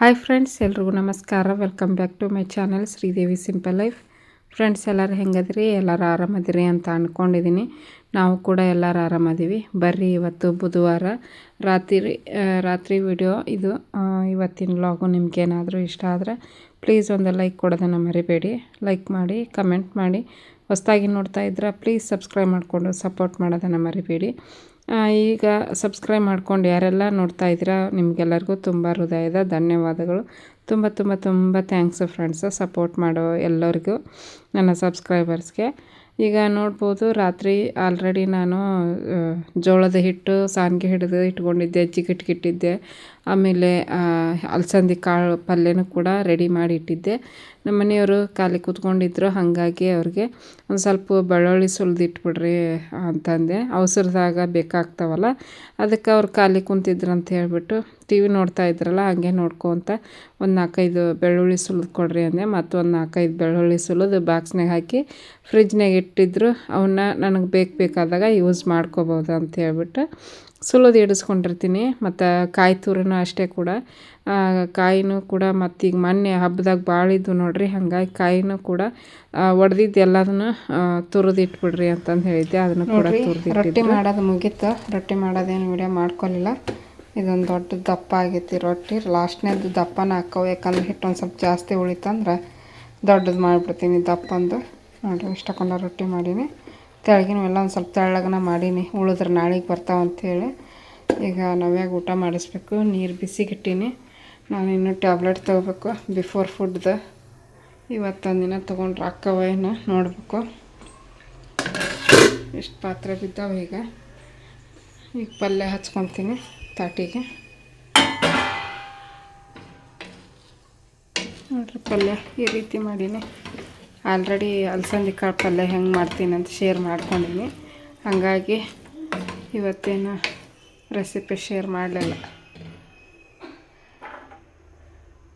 Hi friends ಎಲ್ರಿಗೂ ನಮಸ್ಕಾರ. Welcome back to my channel Sridevi simple life friends ಎಲ್ಲರೂ ಹೆಂಗದ್ರಿ? ಎಲ್ಲರೂ ಆರಾಮದಿರಿ ಅಂತ ಅಂದ್ಕೊಂಡಿದ್ದೀನಿ ನಾವು ಕೂಡ ಎಲ್ಲರೂ ಆರಾಮದೀವಿ. ಬರ್ರಿ ಇವತ್ತು ಬುಧವಾರ. ರಾತ್ರಿ ರಾತ್ರಿ ವಿಡಿಯೋ ಇದು. ಇವತ್ತಿನ ವ್ಲಾಗು ನಿಮ್ಗೇನಾದರೂ ಇಷ್ಟ ಆದರೆ ಪ್ಲೀಸ್ ಒಂದು ಲೈಕ್ ಕೊಡೋದನ್ನು ಮರಿಬೇಡಿ. ಲೈಕ್ ಮಾಡಿ ಕಮೆಂಟ್ ಮಾಡಿ. ಹೊಸದಾಗಿ ನೋಡ್ತಾ ಇದ್ರೆ ಪ್ಲೀಸ್ ಸಬ್ಸ್ಕ್ರೈಬ್ ಮಾಡಿಕೊಂಡು ಸಪೋರ್ಟ್ ಮಾಡೋದನ್ನು ಮರಿಬೇಡಿ. ಈಗ ಸಬ್ಸ್ಕ್ರೈಬ್ ಮಾಡ್ಕೊಂಡು ಯಾರೆಲ್ಲ ನೋಡ್ತಾ ಇದ್ದೀರಾ, ನಿಮಗೆಲ್ಲರಿಗೂ ತುಂಬ ಹೃದಯದ ಧನ್ಯವಾದಗಳು. ತುಂಬ ತುಂಬ ತುಂಬ ಥ್ಯಾಂಕ್ಸ್ ಫ್ರೆಂಡ್ಸು ಸಪೋರ್ಟ್ ಮಾಡೋ ಎಲ್ಲರಿಗೂ ನನ್ನ ಸಬ್ಸ್ಕ್ರೈಬರ್ಸ್ಗೆ ಈಗ ನೋಡ್ಬೋದು, ರಾತ್ರಿ ಆಲ್ರೆಡಿ ನಾನು ಜೋಳದ ಹಿಟ್ಟು, ಸಾನ್ಗೆ ಹಿಡಿದು ಇಟ್ಕೊಂಡಿದ್ದೆ ಜಿಗಿಟ್ಗಿಟ್ಟಿದ್ದೆ ಆಮೇಲೆ ಅಲಸಂದಿ ಕಾಳು ಪಲ್ಯನೂ ಕೂಡ ರೆಡಿ ಮಾಡಿ ಇಟ್ಟಿದ್ದೆ. ನಮ್ಮ ಮನೆಯವರು ಖಾಲಿ ಕೂತ್ಕೊಂಡಿದ್ರು, ಹಾಗಾಗಿ ಅವ್ರಿಗೆ ಒಂದು ಸ್ವಲ್ಪ ಬೆಳ್ಳುಳ್ಳಿ ಸುಲಿದು ಇಟ್ಬಿಡ್ರಿ ಅಂತಂದೆ. ಅವಸರದಾಗ ಬೇಕಾಗ್ತಾವಲ್ಲ, ಅದಕ್ಕೆ ಅವ್ರು ಖಾಲಿ ಕುಂತಿದ್ರು ಅಂತ ಹೇಳಿಬಿಟ್ಟು ಟಿ ವಿ ನೋಡ್ತಾ ಇದ್ರಲ್ಲ, ಹಾಗೆ ನೋಡ್ಕೊತ ಒಂದು ನಾಲ್ಕೈದು ಬೆಳ್ಳುಳ್ಳಿ ಸುಲಿದು ಕೊಡ್ರಿ ಅಂದೆ. ಮತ್ತು ಒಂದು ನಾಲ್ಕೈದು ಬೆಳ್ಳುಳ್ಳಿ ಸುಲಿದು ಬಾಕ್ಸ್ನಾಗ ಹಾಕಿ ಫ್ರಿಜ್ನಾಗ ಇಟ್ಟಿದ್ರು. ಅವನ್ನ ನನಗೆ ಬೇಕು ಬೇಕಾದಾಗ ಯೂಸ್ ಮಾಡ್ಕೋಬೋದು ಅಂತ ಹೇಳ್ಬಿಟ್ಟು ಸುಲಿದು ಇಡಿಸ್ಕೊಂಡಿರ್ತೀನಿ ಮತ್ತು ಕಾಯಿ ತುರಿನೂ ಅಷ್ಟೇ ಕೂಡ. ಕಾಯಿನೂ ಕೂಡ ಮತ್ತು ಈಗ ಮೊನ್ನೆ ಹಬ್ಬದಾಗ ಭಾಳ ಇದ್ವು ನೋಡಿರಿ ಹಾಗಾಗಿ ಕಾಯಿನೂ ಕೂಡ ಒಡೆದಿದ್ದು ಎಲ್ಲದನ್ನು ತುರಿದು ಇಟ್ಬಿಡ್ರಿ ಅಂತಂದು ಹೇಳಿದ್ದೆ ಅದನ್ನು ಕೂಡ ತುರಿದು ರೊಟ್ಟಿ ಮಾಡೋದು ಮುಗೀತು. ರೊಟ್ಟಿ ಮಾಡೋದೇನು ವಿಡಿಯೋ ಮಾಡ್ಕೊಲಿಲ್ಲ. ಇದೊಂದು ದೊಡ್ಡ ದಪ್ಪ ಆಗೈತಿ ರೊಟ್ಟಿ. ಲಾಸ್ಟ್ನೇದು ದಪ್ಪನ ಹಾಕವು ಯಾಕಂದ್ರೆ ಹಿಟ್ಟು ಒಂದು ಸ್ವಲ್ಪ ಜಾಸ್ತಿ ಉಳಿತಂದ್ರೆ ದೊಡ್ಡದು ಮಾಡಿಬಿಡ್ತೀನಿ ದಪ್ಪಂದು ನೋಡಿರಿ ಇಷ್ಟಕೊಂಡ ರೊಟ್ಟಿ ಮಾಡೀನಿ. ತೆಳಗಿನ ಎಲ್ಲ ಒಂದು ಸ್ವಲ್ಪ ತೆಳ್ಳಗನ ಮಾಡೀನಿ. ಉಳಿದ್ರೆ ನಾಳೆಗೆ ಬರ್ತಾವ ಅಂಥೇಳಿ ಈಗ ನಾವ್ಯಾಗ ಊಟ ಮಾಡಿಸ್ಬೇಕು? ನೀರು ಬಿಸಿಗಿಟ್ಟೀನಿ ನಾನು ಇನ್ನೂ ಟ್ಯಾಬ್ಲೆಟ್ ತೊಗೋಬೇಕು ಬಿಫೋರ್ ಫುಡ್ದು. ಇವತ್ತೊಂದು ದಿನ ತೊಗೊಂಡ್ರೆ ಅಕ್ಕವ ಏನು ನೋಡಬೇಕು. ಎಷ್ಟು ಪಾತ್ರೆ ಬಿದ್ದಾವೆ ಈಗ? ಈಗ ಪಲ್ಯ ಹಚ್ಕೊತೀನಿ ತಾಟಿಗೆ. ನೋಡ್ರಿ ಪಲ್ಯ ಈ ರೀತಿ ಮಾಡೀನಿ. ಆಲ್ರೆಡಿ ಅಲಸಂದಿ ಕಾಳು ಪಲ್ಯ ಹೆಂಗೆ ಮಾಡ್ತೀನಿ ಅಂತ ಶೇರ್ ಮಾಡ್ಕೊಂಡಿನಿ ಹಾಗಾಗಿ ಇವತ್ತೇನು ರೆಸಿಪಿ ಶೇರ್ ಮಾಡಲಿಲ್ಲ.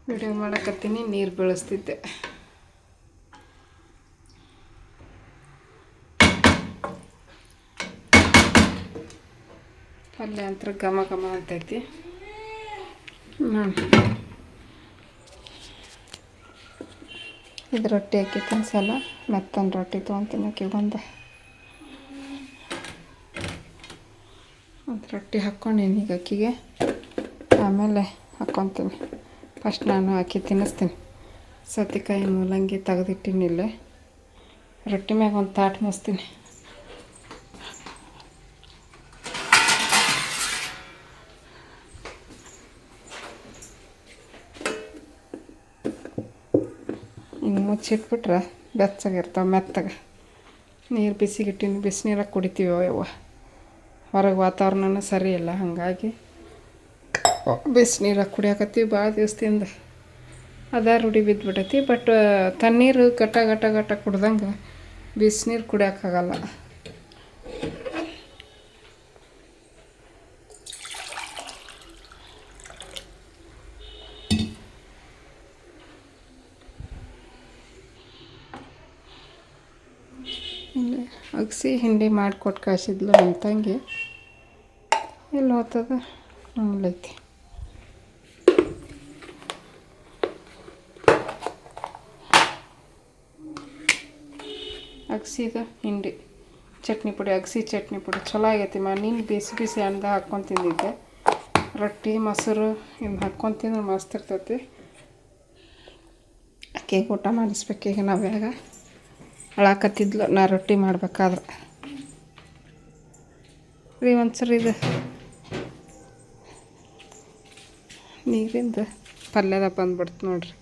ವಿಡಿಯೋ ಮಾಡಕತ್ತೀನಿ, ನೀರು ಬೆಳೆಸ್ತಿದ್ದೆ. ಪಲ್ಯ ಅಂತ ಘಮ ಘಮ ಅಂತೈತಿ. ನೋಡಿ ಇದು ರೊಟ್ಟಿ ಹಾಕಿ ತಿನ್ಸಲ್ಲ, ಮೆತ್ತನ ರೊಟ್ಟಿ ತೊಗೊಂತೀನಿ ಒಂದು ಒಂದು ರೊಟ್ಟಿ ಹಾಕ್ಕೊಂಡೀನಿ ಈಗ ಅಕ್ಕಿಗೆ. ಆಮೇಲೆ ಹಾಕ್ಕೊತೀನಿ. ಫಸ್ಟ್ ನಾನು ಹಾಕಿ ತಿನ್ನಿಸ್ತೀನಿ. ಸೌತೆಕಾಯಿ ಮೂಲಂಗಿ ತೆಗೆದಿಟ್ಟಿನಿ ಇಲ್ಲೇ. ರೊಟ್ಟಿ ಮ್ಯಾಗ ಒಂದು ತಾಟ್ ಮುಸ್ತೀನಿ ಹಿಂಗೆ ಮುಚ್ಚಿಟ್ಬಿಟ್ರೆ ಬೆಚ್ಚಗಿರ್ತಾವೆ, ಮೆತ್ತಗೆ. ನೀರು ಬಿಸಿಗಿಟ್ಟಿನ, ಬಿಸಿನೀರಾಗ ಕುಡಿತೀವಿ ಯವ್ವ? ಹೊರಗೆ ವಾತಾವರಣನೂ ಸರಿ ಇಲ್ಲ, ಹಾಗಾಗಿ ಬಿಸಿನೀರಾಗ ಕುಡಿಯಾಕತ್ತೀವಿ ಭಾಳ ದಿವಸದಿಂದ. ಅದ ರೂಢಿ ಬಿದ್ದುಬಿಟ್ಟೈತಿ ಬಟ್ ತಣ್ಣೀರು ಗಟ ಗಟ ಗಟ ಕುಡ್ದಂಗೆ ಬಿಸಿನೀರು ಕುಡಿಯೋಕ್ಕಾಗಲ್ಲ ಇಲ್ಲಿ ಅಗಸಿ ಹಿಂಡಿ ಮಾಡಿಕೊಟ್ಟು ಕಳಿಸಿದ್ಲು ನಮ್ಮ ತಂಗಿ. ಎಲ್ಲಿ ಹೋಗ್ತದ ಅಲ್ಲೈತಿ ಅಗಸಿದ ಹಿಂಡಿ. ಚಟ್ನಿ ಪುಡಿ, ಅಗಸಿ ಚಟ್ನಿ ಪುಡಿ. ಚಲೋ ಆಗೈತಿ ಮಾ, ನೀನು ಬಿಸಿ ಬಿಸಿ ಅಂದ ಹಾಕ್ಕೊಂಡು ತಿಂದಿದ್ದೆ. ರೊಟ್ಟಿ, ಮೊಸರು ಇನ್ನು ಹಾಕ್ಕೊಂಡು ತಿಂದ್ರೆ ಮಸ್ತ್ ಇರ್ತೈತಿ. ಅಕ್ಕಿಗೆ ಊಟ ಮಾಡಿಸ್ಬೇಕೀಗ ನಾವ್ಯಾಗ. ಅಳಾಕತ್ತಿದ್ಲು, ನಾ ರೊಟ್ಟಿ ಮಾಡ್ಬೇಕಾದ್ರೆ. ರೀ, ಒಂದ್ಸರಿ ಇದು ನೀರಿಂದ ಪಲ್ಯದ ಬಂದ್ಬಿಡ್ತು ನೋಡ್ರಿ.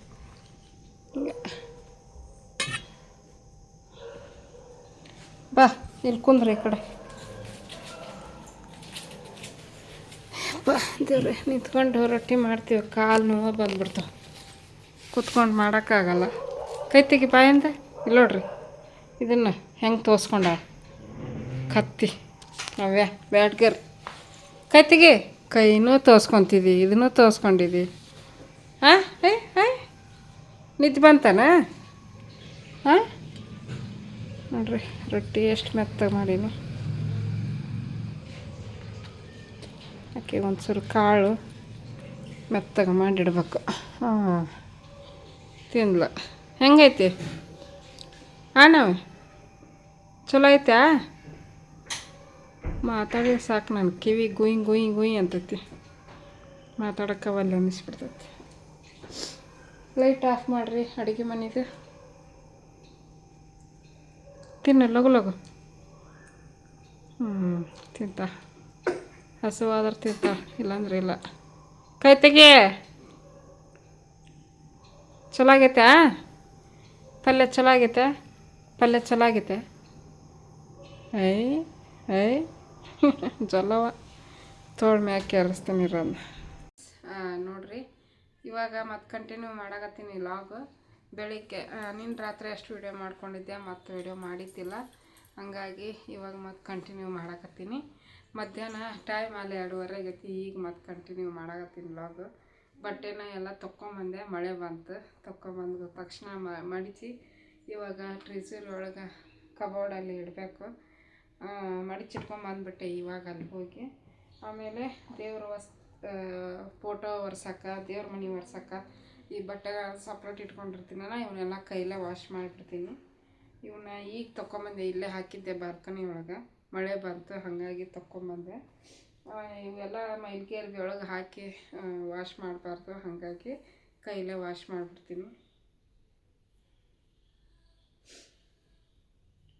ಬಾ, ಇಲ್ಲಿ ಕುಂದ್ರಿ ಈ ಕಡೆ. ಬಾ, ದೇವ್ರಿ, ನಿಂತ್ಕೊಂಡು ರೊಟ್ಟಿ ಮಾಡ್ತೀವಿ, ಕಾಲು ನೋವು ಬಂದ್ಬಿಡ್ತಾವೆ. ಕುತ್ಕೊಂಡು ಮಾಡೋಕ್ಕಾಗಲ್ಲ. ಕೈ ತೆಗಿ ಬಾಯಿಂದ ಇಲ್ಲಿ ನೋಡ್ರಿ. ಇದನ್ನು ಹೆಂಗೆ ತೋರಿಸ್ಕೊಂಡ? ಕತ್ತಿ. ಅವ್ಯಾ ಬ್ಯಾಟ್ಗರ್. ಕತ್ತಿಗೆ? ತೆಗಿ ಕೈನೂ ತೋರಿಸ್ಕೊತಿದ್ದಿ ಇದನ್ನೂ ತೋರಿಸ್ಕೊಂಡಿದ್ದಿ ಹಾಂ ಹೈ ಹೈ ನಿದ್ದೆ ಬಂತಾನ? ಹಾಂ ನೋಡ್ರಿ, ರೊಟ್ಟಿ ಎಷ್ಟು ಮೆತ್ತಗೆ ಮಾಡೀನಿ. ಆಕೆ ಒಂಚೂರು ಕಾಳು ಮೆತ್ತಗೆ ಮಾಡಿಡ್ಬೇಕು. ಹಾಂ ತಿನ್ಲ. ಹೆಂಗೈತಿ? ಅಣ್ಣವೆ ಚಲೋ ಐತಾ ಮಾತಾಡಿ ಸಾಕು ನನ್ನ ಕಿವಿ ಗುಯಿ ಗುಯ್ ಗುಯ್ ಅಂತೈತಿ. ಮಾತಾಡೋಕ್ಕವಲ್ಲ ಅನ್ನಿಸ್ಬಿಡ್ತೈತಿ. ಲೈಟ್ ಆಫ್ ಮಾಡಿರಿ ಅಡುಗೆ ಮನೆದು ತಿನ್ನು, ಲಗು ಲಗು. ಹ್ಞೂ ತಿಂತ. ಹಸುವಾದ್ರೆ ತಿಂತ, ಇಲ್ಲಾಂದ್ರೆ ಇಲ್ಲ. ಕೈ ತೆಗಿ. ಚಲೋ ಆಗೈತೆ ಪಲ್ಯ ಚಲೋ ಆಗೈತೆ ಪಲ್ಯ ಚಲೋ ಆಗೈತೆ ಐ ಐ ಜಲವ. ತೋಳ್ ಮ್ಯಾಕೆ ಕೇಳಿಸ್ತೀನಿ ಇರೋದು ನೋಡ್ರಿ. ಇವಾಗ ಮತ್ತೆ ಕಂಟಿನ್ಯೂ ಮಾಡಕತ್ತೀನಿ ಲಾಗ್ ಬೆಳಿಗ್ಗೆ ನಿನ್ನ ರಾತ್ರಿ ಅಷ್ಟು ವಿಡಿಯೋ ಮಾಡ್ಕೊಂಡಿದ್ದೆ ಮತ್ತೆ ವಿಡಿಯೋ ಮಾಡಿದ್ದಿಲ್ಲ. ಹಂಗಾಗಿ ಇವಾಗ ಮತ್ತೆ ಕಂಟಿನ್ಯೂ ಮಾಡಕತ್ತೀನಿ. ಮಧ್ಯಾಹ್ನ ಟೈಮ್ ಅಲ್ಲಿ ಎರಡೂವರೆ ಆಗೈತಿ. ಈಗ ಮತ್ತೆ ಕಂಟಿನ್ಯೂ ಮಾಡಕತ್ತೀನಿ ಲಾಗ್ ಬಟ್ಟೆನ ಎಲ್ಲ ತೊಗೊಂಬಂದೆ ಮಳೆ ಬಂತು. ತೊಗೊಂಬಂದ ತಕ್ಷಣ ಮಡಿಚಿ ಇವಾಗ ಟ್ರೀಸರ್ ಒಳಗೆ ಕಬೋರ್ಡಲ್ಲಿ ಇಡಬೇಕು. ಮಡಿಚಿಟ್ಕೊಂಬಂದ್ಬಿಟ್ಟೆ ಇವಾಗ ಅಲ್ಲಿ ಹೋಗಿ. ಆಮೇಲೆ ದೇವ್ರ ವಸ್ ಫೋಟೋ ಒರ್ಸಕ್ಕ, ದೇವ್ರ ಮನೆ ಒರ್ಸಕ್ಕ ಈ ಬಟ್ಟೆಗಳು ಸಪ್ರೇಟ್ ಇಟ್ಕೊಂಡಿರ್ತೀನಲ್ಲ, ಇವನ್ನೆಲ್ಲ ಕೈಲೇ ವಾಶ್ ಮಾಡಿಬಿಡ್ತೀನಿ. ಇವನ್ನ ಈಗ ತೊಗೊಂಬಂದೆ ಇಲ್ಲೇ ಹಾಕಿದ್ದೆ ಬಾರ್ಕನಿ ಒಳಗೆ. ಮಳೆ ಬಂತು, ಹಾಗಾಗಿ ತೊಗೊಂಬಂದೆ ಇವೆಲ್ಲ ಮೈಲ್ಗೆ ಒಳಗೆ ಹಾಕಿ ವಾಶ್ ಮಾಡಬಾರ್ದು, ಹಾಗಾಗಿ ಕೈಲೇ ವಾಶ್ ಮಾಡಿಬಿಡ್ತೀನಿ.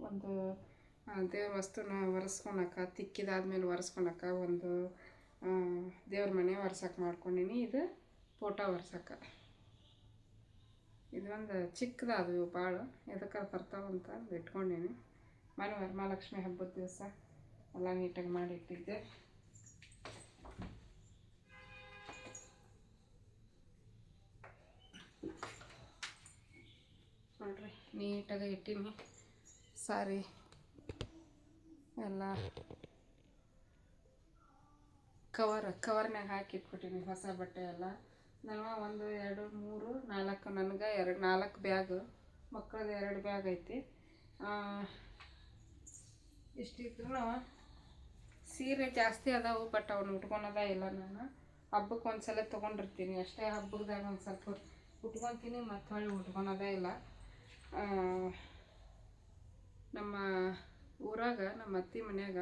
ಒಂದು ದೇವ್ರ ವಸ್ತುನ ಒರೆಸ್ಕೊಳಕ, ತಿಕ್ಕಿದಾದ್ಮೇಲೆ ಒರೆಸ್ಕೊಳಕ ಒಂದು ದೇವ್ರ ಮನೆ ಒರ್ಸಕ್ಕೆ ಮಾಡ್ಕೊಂಡೀನಿ. ಇದು ಫೋಟೋ ಒರ್ಸಕ್ಕೆ ಇದೊಂದು ಚಿಕ್ಕದಾದು ಭಾಳ ಎದಕ್ಕೆ ಬರ್ತಾವಂತ ಇಟ್ಕೊಂಡೀನಿ. ಮನೆ ವರಮಹಾಲಕ್ಷ್ಮಿ ಹಬ್ಬದ ದಿವಸ ಎಲ್ಲ ನೀಟಾಗಿ ಮಾಡಿ ಇಟ್ಟಿದ್ದೆ ನೋಡ್ರಿ, ನೀಟಾಗಿ ಇಟ್ಟೀನಿ. ಸಾರಿ. ಎಲ್ಲ. ಕವರ್ ಕವರ್ನಾಗ ಹಾಕಿ ಇಟ್ಬಿಟ್ಟೀನಿ ಹೊಸ ಬಟ್ಟೆ ಎಲ್ಲ. ನಾನು ಒಂದು, ಎರಡು, ಮೂರು, ನಾಲ್ಕು, ನನಗೆ ಎರಡು, ನಾಲ್ಕು ಬ್ಯಾಗ್. ಮಕ್ಕಳದ್ದು ಎರಡು ಬ್ಯಾಗ್ ಐತಿ. ಇಷ್ಟಿದ್ರು ಸೀರೆ ಜಾಸ್ತಿ ಅದಾವು ಬಟ್ ಅವ್ನು ಉಟ್ಕೊಳೋದ ಇಲ್ಲ ನಾನು. ಹಬ್ಬಕ್ಕೆ ಒಂದು ಸಲ ತೊಗೊಂಡಿರ್ತೀನಿ. ಅಷ್ಟೇ ಹಬ್ಬದಾಗ ಒಂದು ಸ್ವಲ್ಪ ಉಟ್ಕೊತೀನಿ ಮತ್ತು ಹೊಳ್ಳಿ ಉಟ್ಕೊಳೋದೇ ಇಲ್ಲ. ನಮ್ಮ ಊರಾಗ ನಮ್ಮ ಅತ್ತಿ ಮನ್ಯಾಗ,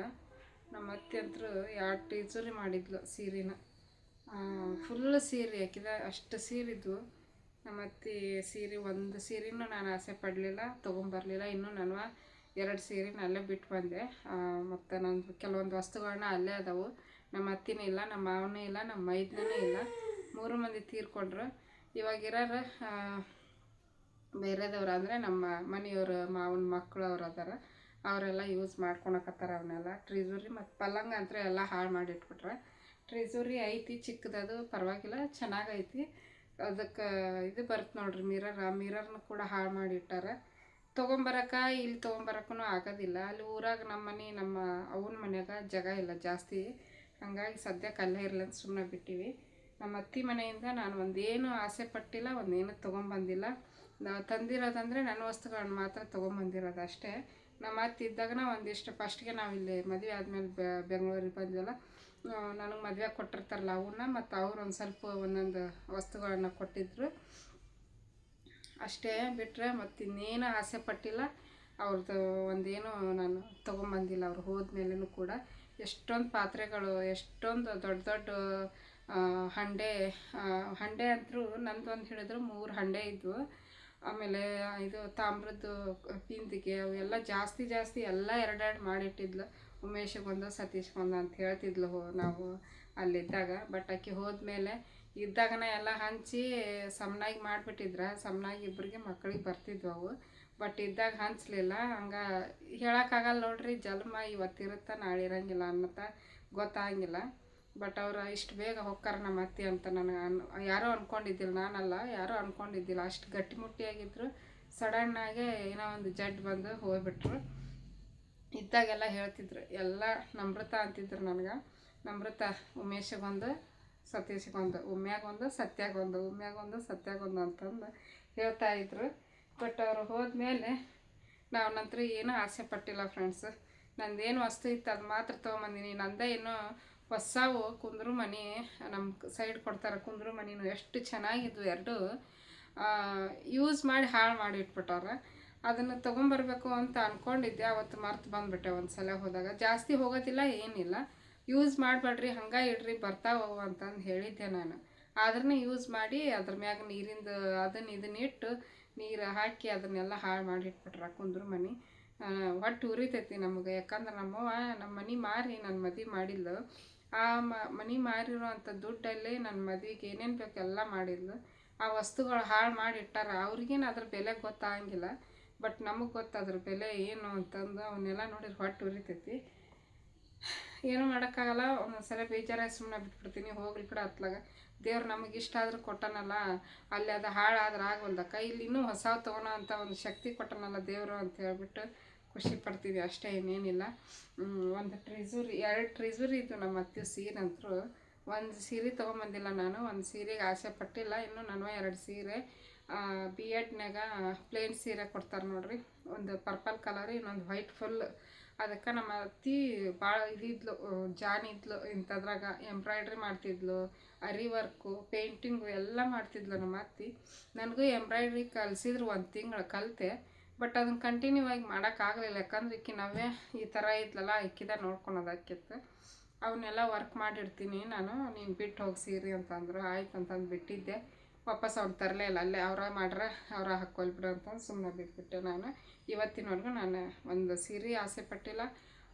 ನಮ್ಮ ಅತ್ತೆ ಅಂತೂ ಎರಡು ಟೀಚರಿ ಮಾಡಿದ್ಲು ಸೀರೆನ. ಫುಲ್ ಸೀರೆ ಹಾಕಿದ, ಅಷ್ಟು ಸೀರೆ ಇದ್ವು ನಮ್ಮ ಅತ್ತಿ ಸೀರೆ, ಒಂದು ಸೀರೆನೂ ನಾನು ಆಸೆ ಪಡಲಿಲ್ಲ, ತೊಗೊಂಬರ್ಲಿಲ್ಲ. ಇನ್ನೂ ನಾನು ಎರಡು ಸೀರೆನ ಅಲ್ಲೇ ಬಿಟ್ಟು ಬಂದೆ. ಮತ್ತು ನನ್ನ ಕೆಲವೊಂದು ವಸ್ತುಗಳನ್ನ ಅಲ್ಲೇ ಅದಾವು. ನಮ್ಮ ಅತ್ತಿನೂ ಇಲ್ಲ, ನಮ್ಮ ಮಾವನೂ ಇಲ್ಲ, ನಮ್ಮ ಮೈದ್ನೂ ಇಲ್ಲ. ಮೂರು ಮಂದಿ ತೀರ್ಕೊಂಡ್ರು. ಇವಾಗಿರೋರು ಬೇರೆದವ್ರು ಅಂದರೆ ನಮ್ಮ ಮನೆಯವರು, ಮಾವನ ಮಕ್ಕಳು ಅವ್ರು ಅದಾರ. ಅವರೆಲ್ಲ ಯೂಸ್ ಮಾಡ್ಕೊಳಕತ್ತಾರ ಅವನ್ನೆಲ್ಲ ಟ್ರಿಜುರಿ ಮತ್ತು ಪಲ್ಲಂಗ ಅಂತ ಎಲ್ಲ ಹಾಳು ಮಾಡಿ ಇಟ್ಬಿಟ್ರೆ ಐತಿ, ಚಿಕ್ಕದದು ಪರವಾಗಿಲ್ಲ, ಚೆನ್ನಾಗೈತಿ. ಅದಕ್ಕೆ ಇದು ಬರುತ್ತೆ ನೋಡ್ರಿ ಮಿರರ್ ಆ ಮಿರರ್ನ ಕೂಡ ಹಾಳು ಮಾಡಿ ಇಟ್ಟಾರ ತೊಗೊಂಬರಕ ಇಲ್ಲಿ ತೊಗೊಂಬರಕ್ಕೂ ಆಗೋದಿಲ್ಲ. ಅಲ್ಲಿ ಊರಾಗ ನಮ್ಮ ಮನೆ, ನಮ್ಮ ಅವನ ಮನೆಯಾಗ ಜಾಗ ಇಲ್ಲ ಜಾಸ್ತಿ. ಹಾಗಾಗಿ ಸದ್ಯಕ್ಕೆ ಅಲ್ಲೇ ಅಂತ ಸುಮ್ಮನೆ ಬಿಟ್ಟಿವಿ. ನಮ್ಮ ಅತ್ತಿ ಮನೆಯಿಂದ ನಾನು ಒಂದೇನು ಆಸೆ ಪಟ್ಟಿಲ್ಲ, ಒಂದೇನು ತೊಗೊಂಬಂದಿಲ್ಲ. ತಂದಿರೋದಂದರೆ ನನ್ನ ವಸ್ತುಗಳನ್ನ ಮಾತ್ರ ತೊಗೊಂಬಂದಿರೋದು ಅಷ್ಟೇ. ನಮ್ಮ ಅತ್ತೆ ನಾವು ಒಂದಿಷ್ಟು ಫಸ್ಟ್ಗೆ ನಾವು ಇಲ್ಲಿ ಮದುವೆ ಆದಮೇಲೆ ಬೆಂಗಳೂರಿಗೆ ಬಂದ್ವಲ್ಲ ನನಗೆ ಮದುವೆ ಕೊಟ್ಟಿರ್ತಾರಲ್ಲ ಅವನ್ನ ಮತ್ತು ಅವ್ರು ಒಂದು ಸ್ವಲ್ಪ ಒಂದೊಂದು ವಸ್ತುಗಳನ್ನು ಕೊಟ್ಟಿದ್ರು. ಅಷ್ಟೇ ಬಿಟ್ಟರೆ ಮತ್ತು ಇನ್ನೇನು ಆಸೆ ಪಟ್ಟಿಲ್ಲ. ಅವ್ರದ್ದು ಒಂದೇನು ನಾನು ತೊಗೊಂಬಂದಿಲ್ಲ, ಅವ್ರು ಹೋದ್ಮೇಲೂ ಕೂಡ ಎಷ್ಟೊಂದು ಪಾತ್ರೆಗಳು, ಎಷ್ಟೊಂದು ದೊಡ್ಡ ದೊಡ್ಡ ಹಂಡೆ ಹಂಡೆ ಅಂತರೂ ನಂದೊಂದು ಹಿಡಿದ್ರು ಮೂರು ಹಂಡೆ ಇದ್ವು. ಆಮೇಲೆ, ಇದು ತಾಮ್ರದ್ದು ಪಿಂದಿಗೆ ಅವೆಲ್ಲ ಜಾಸ್ತಿ ಜಾಸ್ತಿ ಎಲ್ಲ ಎರಡೆರಡು ಮಾಡಿಟ್ಟಿದ್ಲು. ಉಮೇಶಗೊಂದು ಸತೀಶ್ಗೊಂದು ಅಂತ ಹೇಳ್ತಿದ್ಲು ನಾವು ಅಲ್ಲಿದ್ದಾಗ. ಬಟ್ ಆಕೆ ಹೋದ್ಮೇಲೆ ಇದ್ದಾಗನ ಎಲ್ಲ ಹಂಚಿ ಸಮನಾಗಿ ಮಾಡಿಬಿಟ್ಟಿದ್ರ. ಸಮನಾಗಿ ಇಬ್ಬರಿಗೆ ಮಕ್ಕಳಿಗೆ ಬರ್ತಿದ್ವು ಅವು. ಬಟ್ ಇದ್ದಾಗ ಹಂಚಲಿಲ್ಲ. ಹಂಗೆ ಹೇಳೋಕ್ಕಾಗಲ್ಲ ನೋಡಿರಿ ಜನ್ಮ ಇವತ್ತಿರುತ್ತೆ ನಾಳೆ ಇರೋಂಗಿಲ್ಲ ಅನ್ನತ್ತ ಗೊತ್ತಾಗಿಲ್ಲ. ಬಟ್ ಅವ್ರು ಇಷ್ಟು ಬೇಗ ಹೊಕ್ಕಾರ ನಮ್ಮ ಅತ್ತೆ ಅಂತ ನನಗೆ ಅನ್, ಯಾರೋ ಅಂದ್ಕೊಂಡಿದ್ದಿಲ್ಲ ನಾನಲ್ಲ, ಯಾರೋ ಅಂದ್ಕೊಂಡಿದ್ದಿಲ್ಲ ಅಷ್ಟು ಗಟ್ಟಿಮುಟ್ಟಿಯಾಗಿದ್ರು ಸಡನ್ನಾಗೆ ಏನೋ ಒಂದು ಜಡ್ ಬಂದು ಹೋಗ್ಬಿಟ್ರು. ಇದ್ದಾಗೆಲ್ಲ ಹೇಳ್ತಿದ್ರು, ಎಲ್ಲ ನಮ್ರತ ಅಂತಿದ್ರು ನನಗೆ. ನಮ್ರತ ಉಮೇಶಗೊಂದು ಸತೀಶಗೊಂದು ಉಮ್ಯಾಗೊಂದು ಸತ್ಯಾಗೊಂದು ಉಮ್ಯಾಗೊಂದು ಸತ್ಯಾಗೊಂದು ಅಂತಂದು ಹೇಳ್ತಾ ಇದ್ರು. ಬಟ್ ಅವರು ಹೋದ್ಮೇಲೆ ನಾವು ನಂತರ ಏನೂ ಆಸೆ ಪಟ್ಟಿಲ್ಲ ಫ್ರೆಂಡ್ಸ್ ನಂದೇನು ವಸ್ತು ಇತ್ತು ಅದು ಮಾತ್ರ ತೊಗೊಂಬಂದಿನಿ, ನಂದೇ ಇನ್ನೂ ಹೊಸವು ಕುಂದ್ರು ಮನೆ ನಮ್ಮ ಸೈಡ್ ಕೊಡ್ತಾರೆ ಕುಂದ್ರು ಮನೆನೂ ಎಷ್ಟು ಚೆನ್ನಾಗಿದ್ವು ಎರಡು. ಯೂಸ್ ಮಾಡಿ ಹಾಳು ಮಾಡಿ ಇಟ್ಬಿಟ್ಟವ್ರೆ ಅದನ್ನು ತೊಗೊಂಬರ್ಬೇಕು ಅಂತ ಅಂದ್ಕೊಂಡಿದ್ದೆ ಅವತ್ತು ಮರ್ತು ಬಂದುಬಿಟ್ಟೆ ಒಂದು ಸಲ ಹೋದಾಗ. ಜಾಸ್ತಿ ಹೋಗೋದಿಲ್ಲ, ಏನಿಲ್ಲ. ಯೂಸ್ ಮಾಡಬೇಡ್ರಿ, ಹಂಗೆ ಇಡ್ರಿ ಬರ್ತಾವು ಅಂತಂದು ಹೇಳಿದ್ದೆ ನಾನು. ಆದ್ರೂ ಯೂಸ್ ಮಾಡಿ ಅದ್ರ ಮ್ಯಾಗ ನೀರಿಂದು ಅದನ್ನು ಇದನ್ನ ಇಟ್ಟು ನೀರು ಹಾಕಿ ಅದನ್ನೆಲ್ಲ ಹಾಳು ಮಾಡಿ ಇಟ್ಬಿಟ್ರ ಕುಂದ್ರು ಮನೆ. ಒಟ್ಟು ಉರಿತೈತಿ ನಮಗೆ. ಯಾಕಂದ್ರೆ ನಮ್ಮವ್ವ ನಮ್ಮ ಮನೆ ಮಾರಿ ನನ್ನ ಮದುವೆ ಮಾಡಿದ್ಲು. ಆ ಮನೆ ಮಾರಿರುವಂಥ ದುಡ್ಡಲ್ಲೇ ನನ್ನ ಮದ್ವೆಗೆ ಏನೇನು ಬೇಕು ಎಲ್ಲ ಮಾಡಿದ್ಲು. ಆ ವಸ್ತುಗಳು ಹಾಳು ಮಾಡಿ ಇಟ್ಟಾರ, ಅವ್ರಿಗೇನು ಅದ್ರ ಬೆಲೆ ಗೊತ್ತಾಗಂಗಿಲ್ಲ ಬಟ್ ನಮಗೆ ಗೊತ್ತು ಅದ್ರ ಬೆಲೆ ಏನು ಅಂತಂದು ಅವನ್ನೆಲ್ಲ ನೋಡಿದ್ರೆ ಹೊಟ್ಟೆ ಉರಿತೈತಿ. ಏನು ಮಾಡೋಕ್ಕಾಗಲ್ಲ, ಒಂದೊಂದ್ಸಲ ಬೇಜಾರಾಗಿ ಸುಮ್ಮನೆ ಬಿಟ್ಬಿಡ್ತೀನಿ, ಹೋಗ್ಲಿ ಕೂಡ ಹತ್ಲಾಗ ದೇವ್ರು ನಮಗೆ ಇಷ್ಟ ಆದರೂ ಕೊಟ್ಟನಲ್ಲ, ಅಲ್ಲಿ ಅದು ಹಾಳಾದ್ರೆ ಆಗವಲ್ದಕ್ಕ ಇಲ್ಲಿ ಇನ್ನೂ ಹೊಸ ತೊಗೊಳೋ ಅಂತ ಒಂದು ಶಕ್ತಿ ಕೊಟ್ಟನಲ್ಲ ದೇವರು ಅಂತ ಹೇಳ್ಬಿಟ್ಟು ಖುಷಿ ಪಡ್ತೀವಿ ಅಷ್ಟೇ ಇನ್ನೇನಿಲ್ಲ. ಒಂದು ಟ್ರಿಝುರಿ ಎರಡು ಟ್ರಿಝುರಿ ಇದ್ದು ನಮ್ಮ ಅತ್ತೆ ಅಂತರೂ ಒಂದು ಸೀರೆ ತೊಗೊಂಬಂದಿಲ್ಲ ನಾನು, ಒಂದು ಸೀರೆಗೆ ಆಸೆ ಪಟ್ಟಿಲ್ಲ. ಇನ್ನೂ ನಾನು ಎರಡು ಸೀರೆ. ಬಿ ಎಡ್ನಾಗ ಪ್ಲೇನ್ ಸೀರೆ ಕೊಡ್ತಾರೆ ನೋಡ್ರಿ. ಒಂದು ಪರ್ಪಲ್ ಕಲರ್ ಇನ್ನೊಂದು ವೈಟ್ ಫುಲ್ ಅದಕ್ಕೆ ನಮ್ಮ ಅತ್ತಿ ಭಾಳ ಇದಿದ್ಲು, ಜಾನ್ ಇದ್ಲು, ಇಂಥದ್ರಾಗ ಎಂಬ್ರಾಯ್ಡ್ರಿ ಮಾಡ್ತಿದ್ಲು, ಅರಿ ವರ್ಕು ಪೇಂಟಿಂಗು ಎಲ್ಲ ಮಾಡ್ತಿದ್ಲು ನಮ್ಮ ಅತ್ತಿ. ನನಗೂ ಎಂಬ್ರಾಯ್ಡ್ರಿ ಕಲಿಸಿದ್ರು ಒಂದು ತಿಂಗಳು ಕಲಿತೆ. ಬಟ್ ಅದನ್ನ ಕಂಟಿನ್ಯೂ ಆಗಿ ಮಾಡೋಕ್ಕಾಗಲಿಲ್ಲ ಯಾಕಂದ್ರೆ ಈಕಿ ನಾವೇ ಈ ಥರ ಇದ್ಲಲ್ಲ ಇಕ್ಕಿದ ನೋಡ್ಕೊಳೋದಕ್ಕಿತ್ತು ಅವನ್ನೆಲ್ಲ ವರ್ಕ್ ಮಾಡಿರ್ತೀನಿ ನಾನು, ನೀನು ಬಿಟ್ಟು ಹೋಗಿ ಸೀರೆ ಅಂತಂದ್ರು, ಆಯ್ತು ಅಂತಂದು ಬಿಟ್ಟಿದ್ದೆ. ವಾಪಸ್ ಅವ್ರು ತರಲೇ ಇಲ್ಲ. ಅಲ್ಲೇ ಅವ್ರ ಮಾಡ್ರೆ ಅವರ ಹಾಕ್ಕೊಳ್ಬಿಡು ಅಂತಂದು ಸುಮ್ಮನೆ ಬಿಟ್ಬಿಟ್ಟೆ ನಾನು. ಇವತ್ತಿನವರೆಗೂ ನಾನು ಒಂದು ಸೀರೆ ಆಸೆ ಪಟ್ಟಿಲ್ಲ.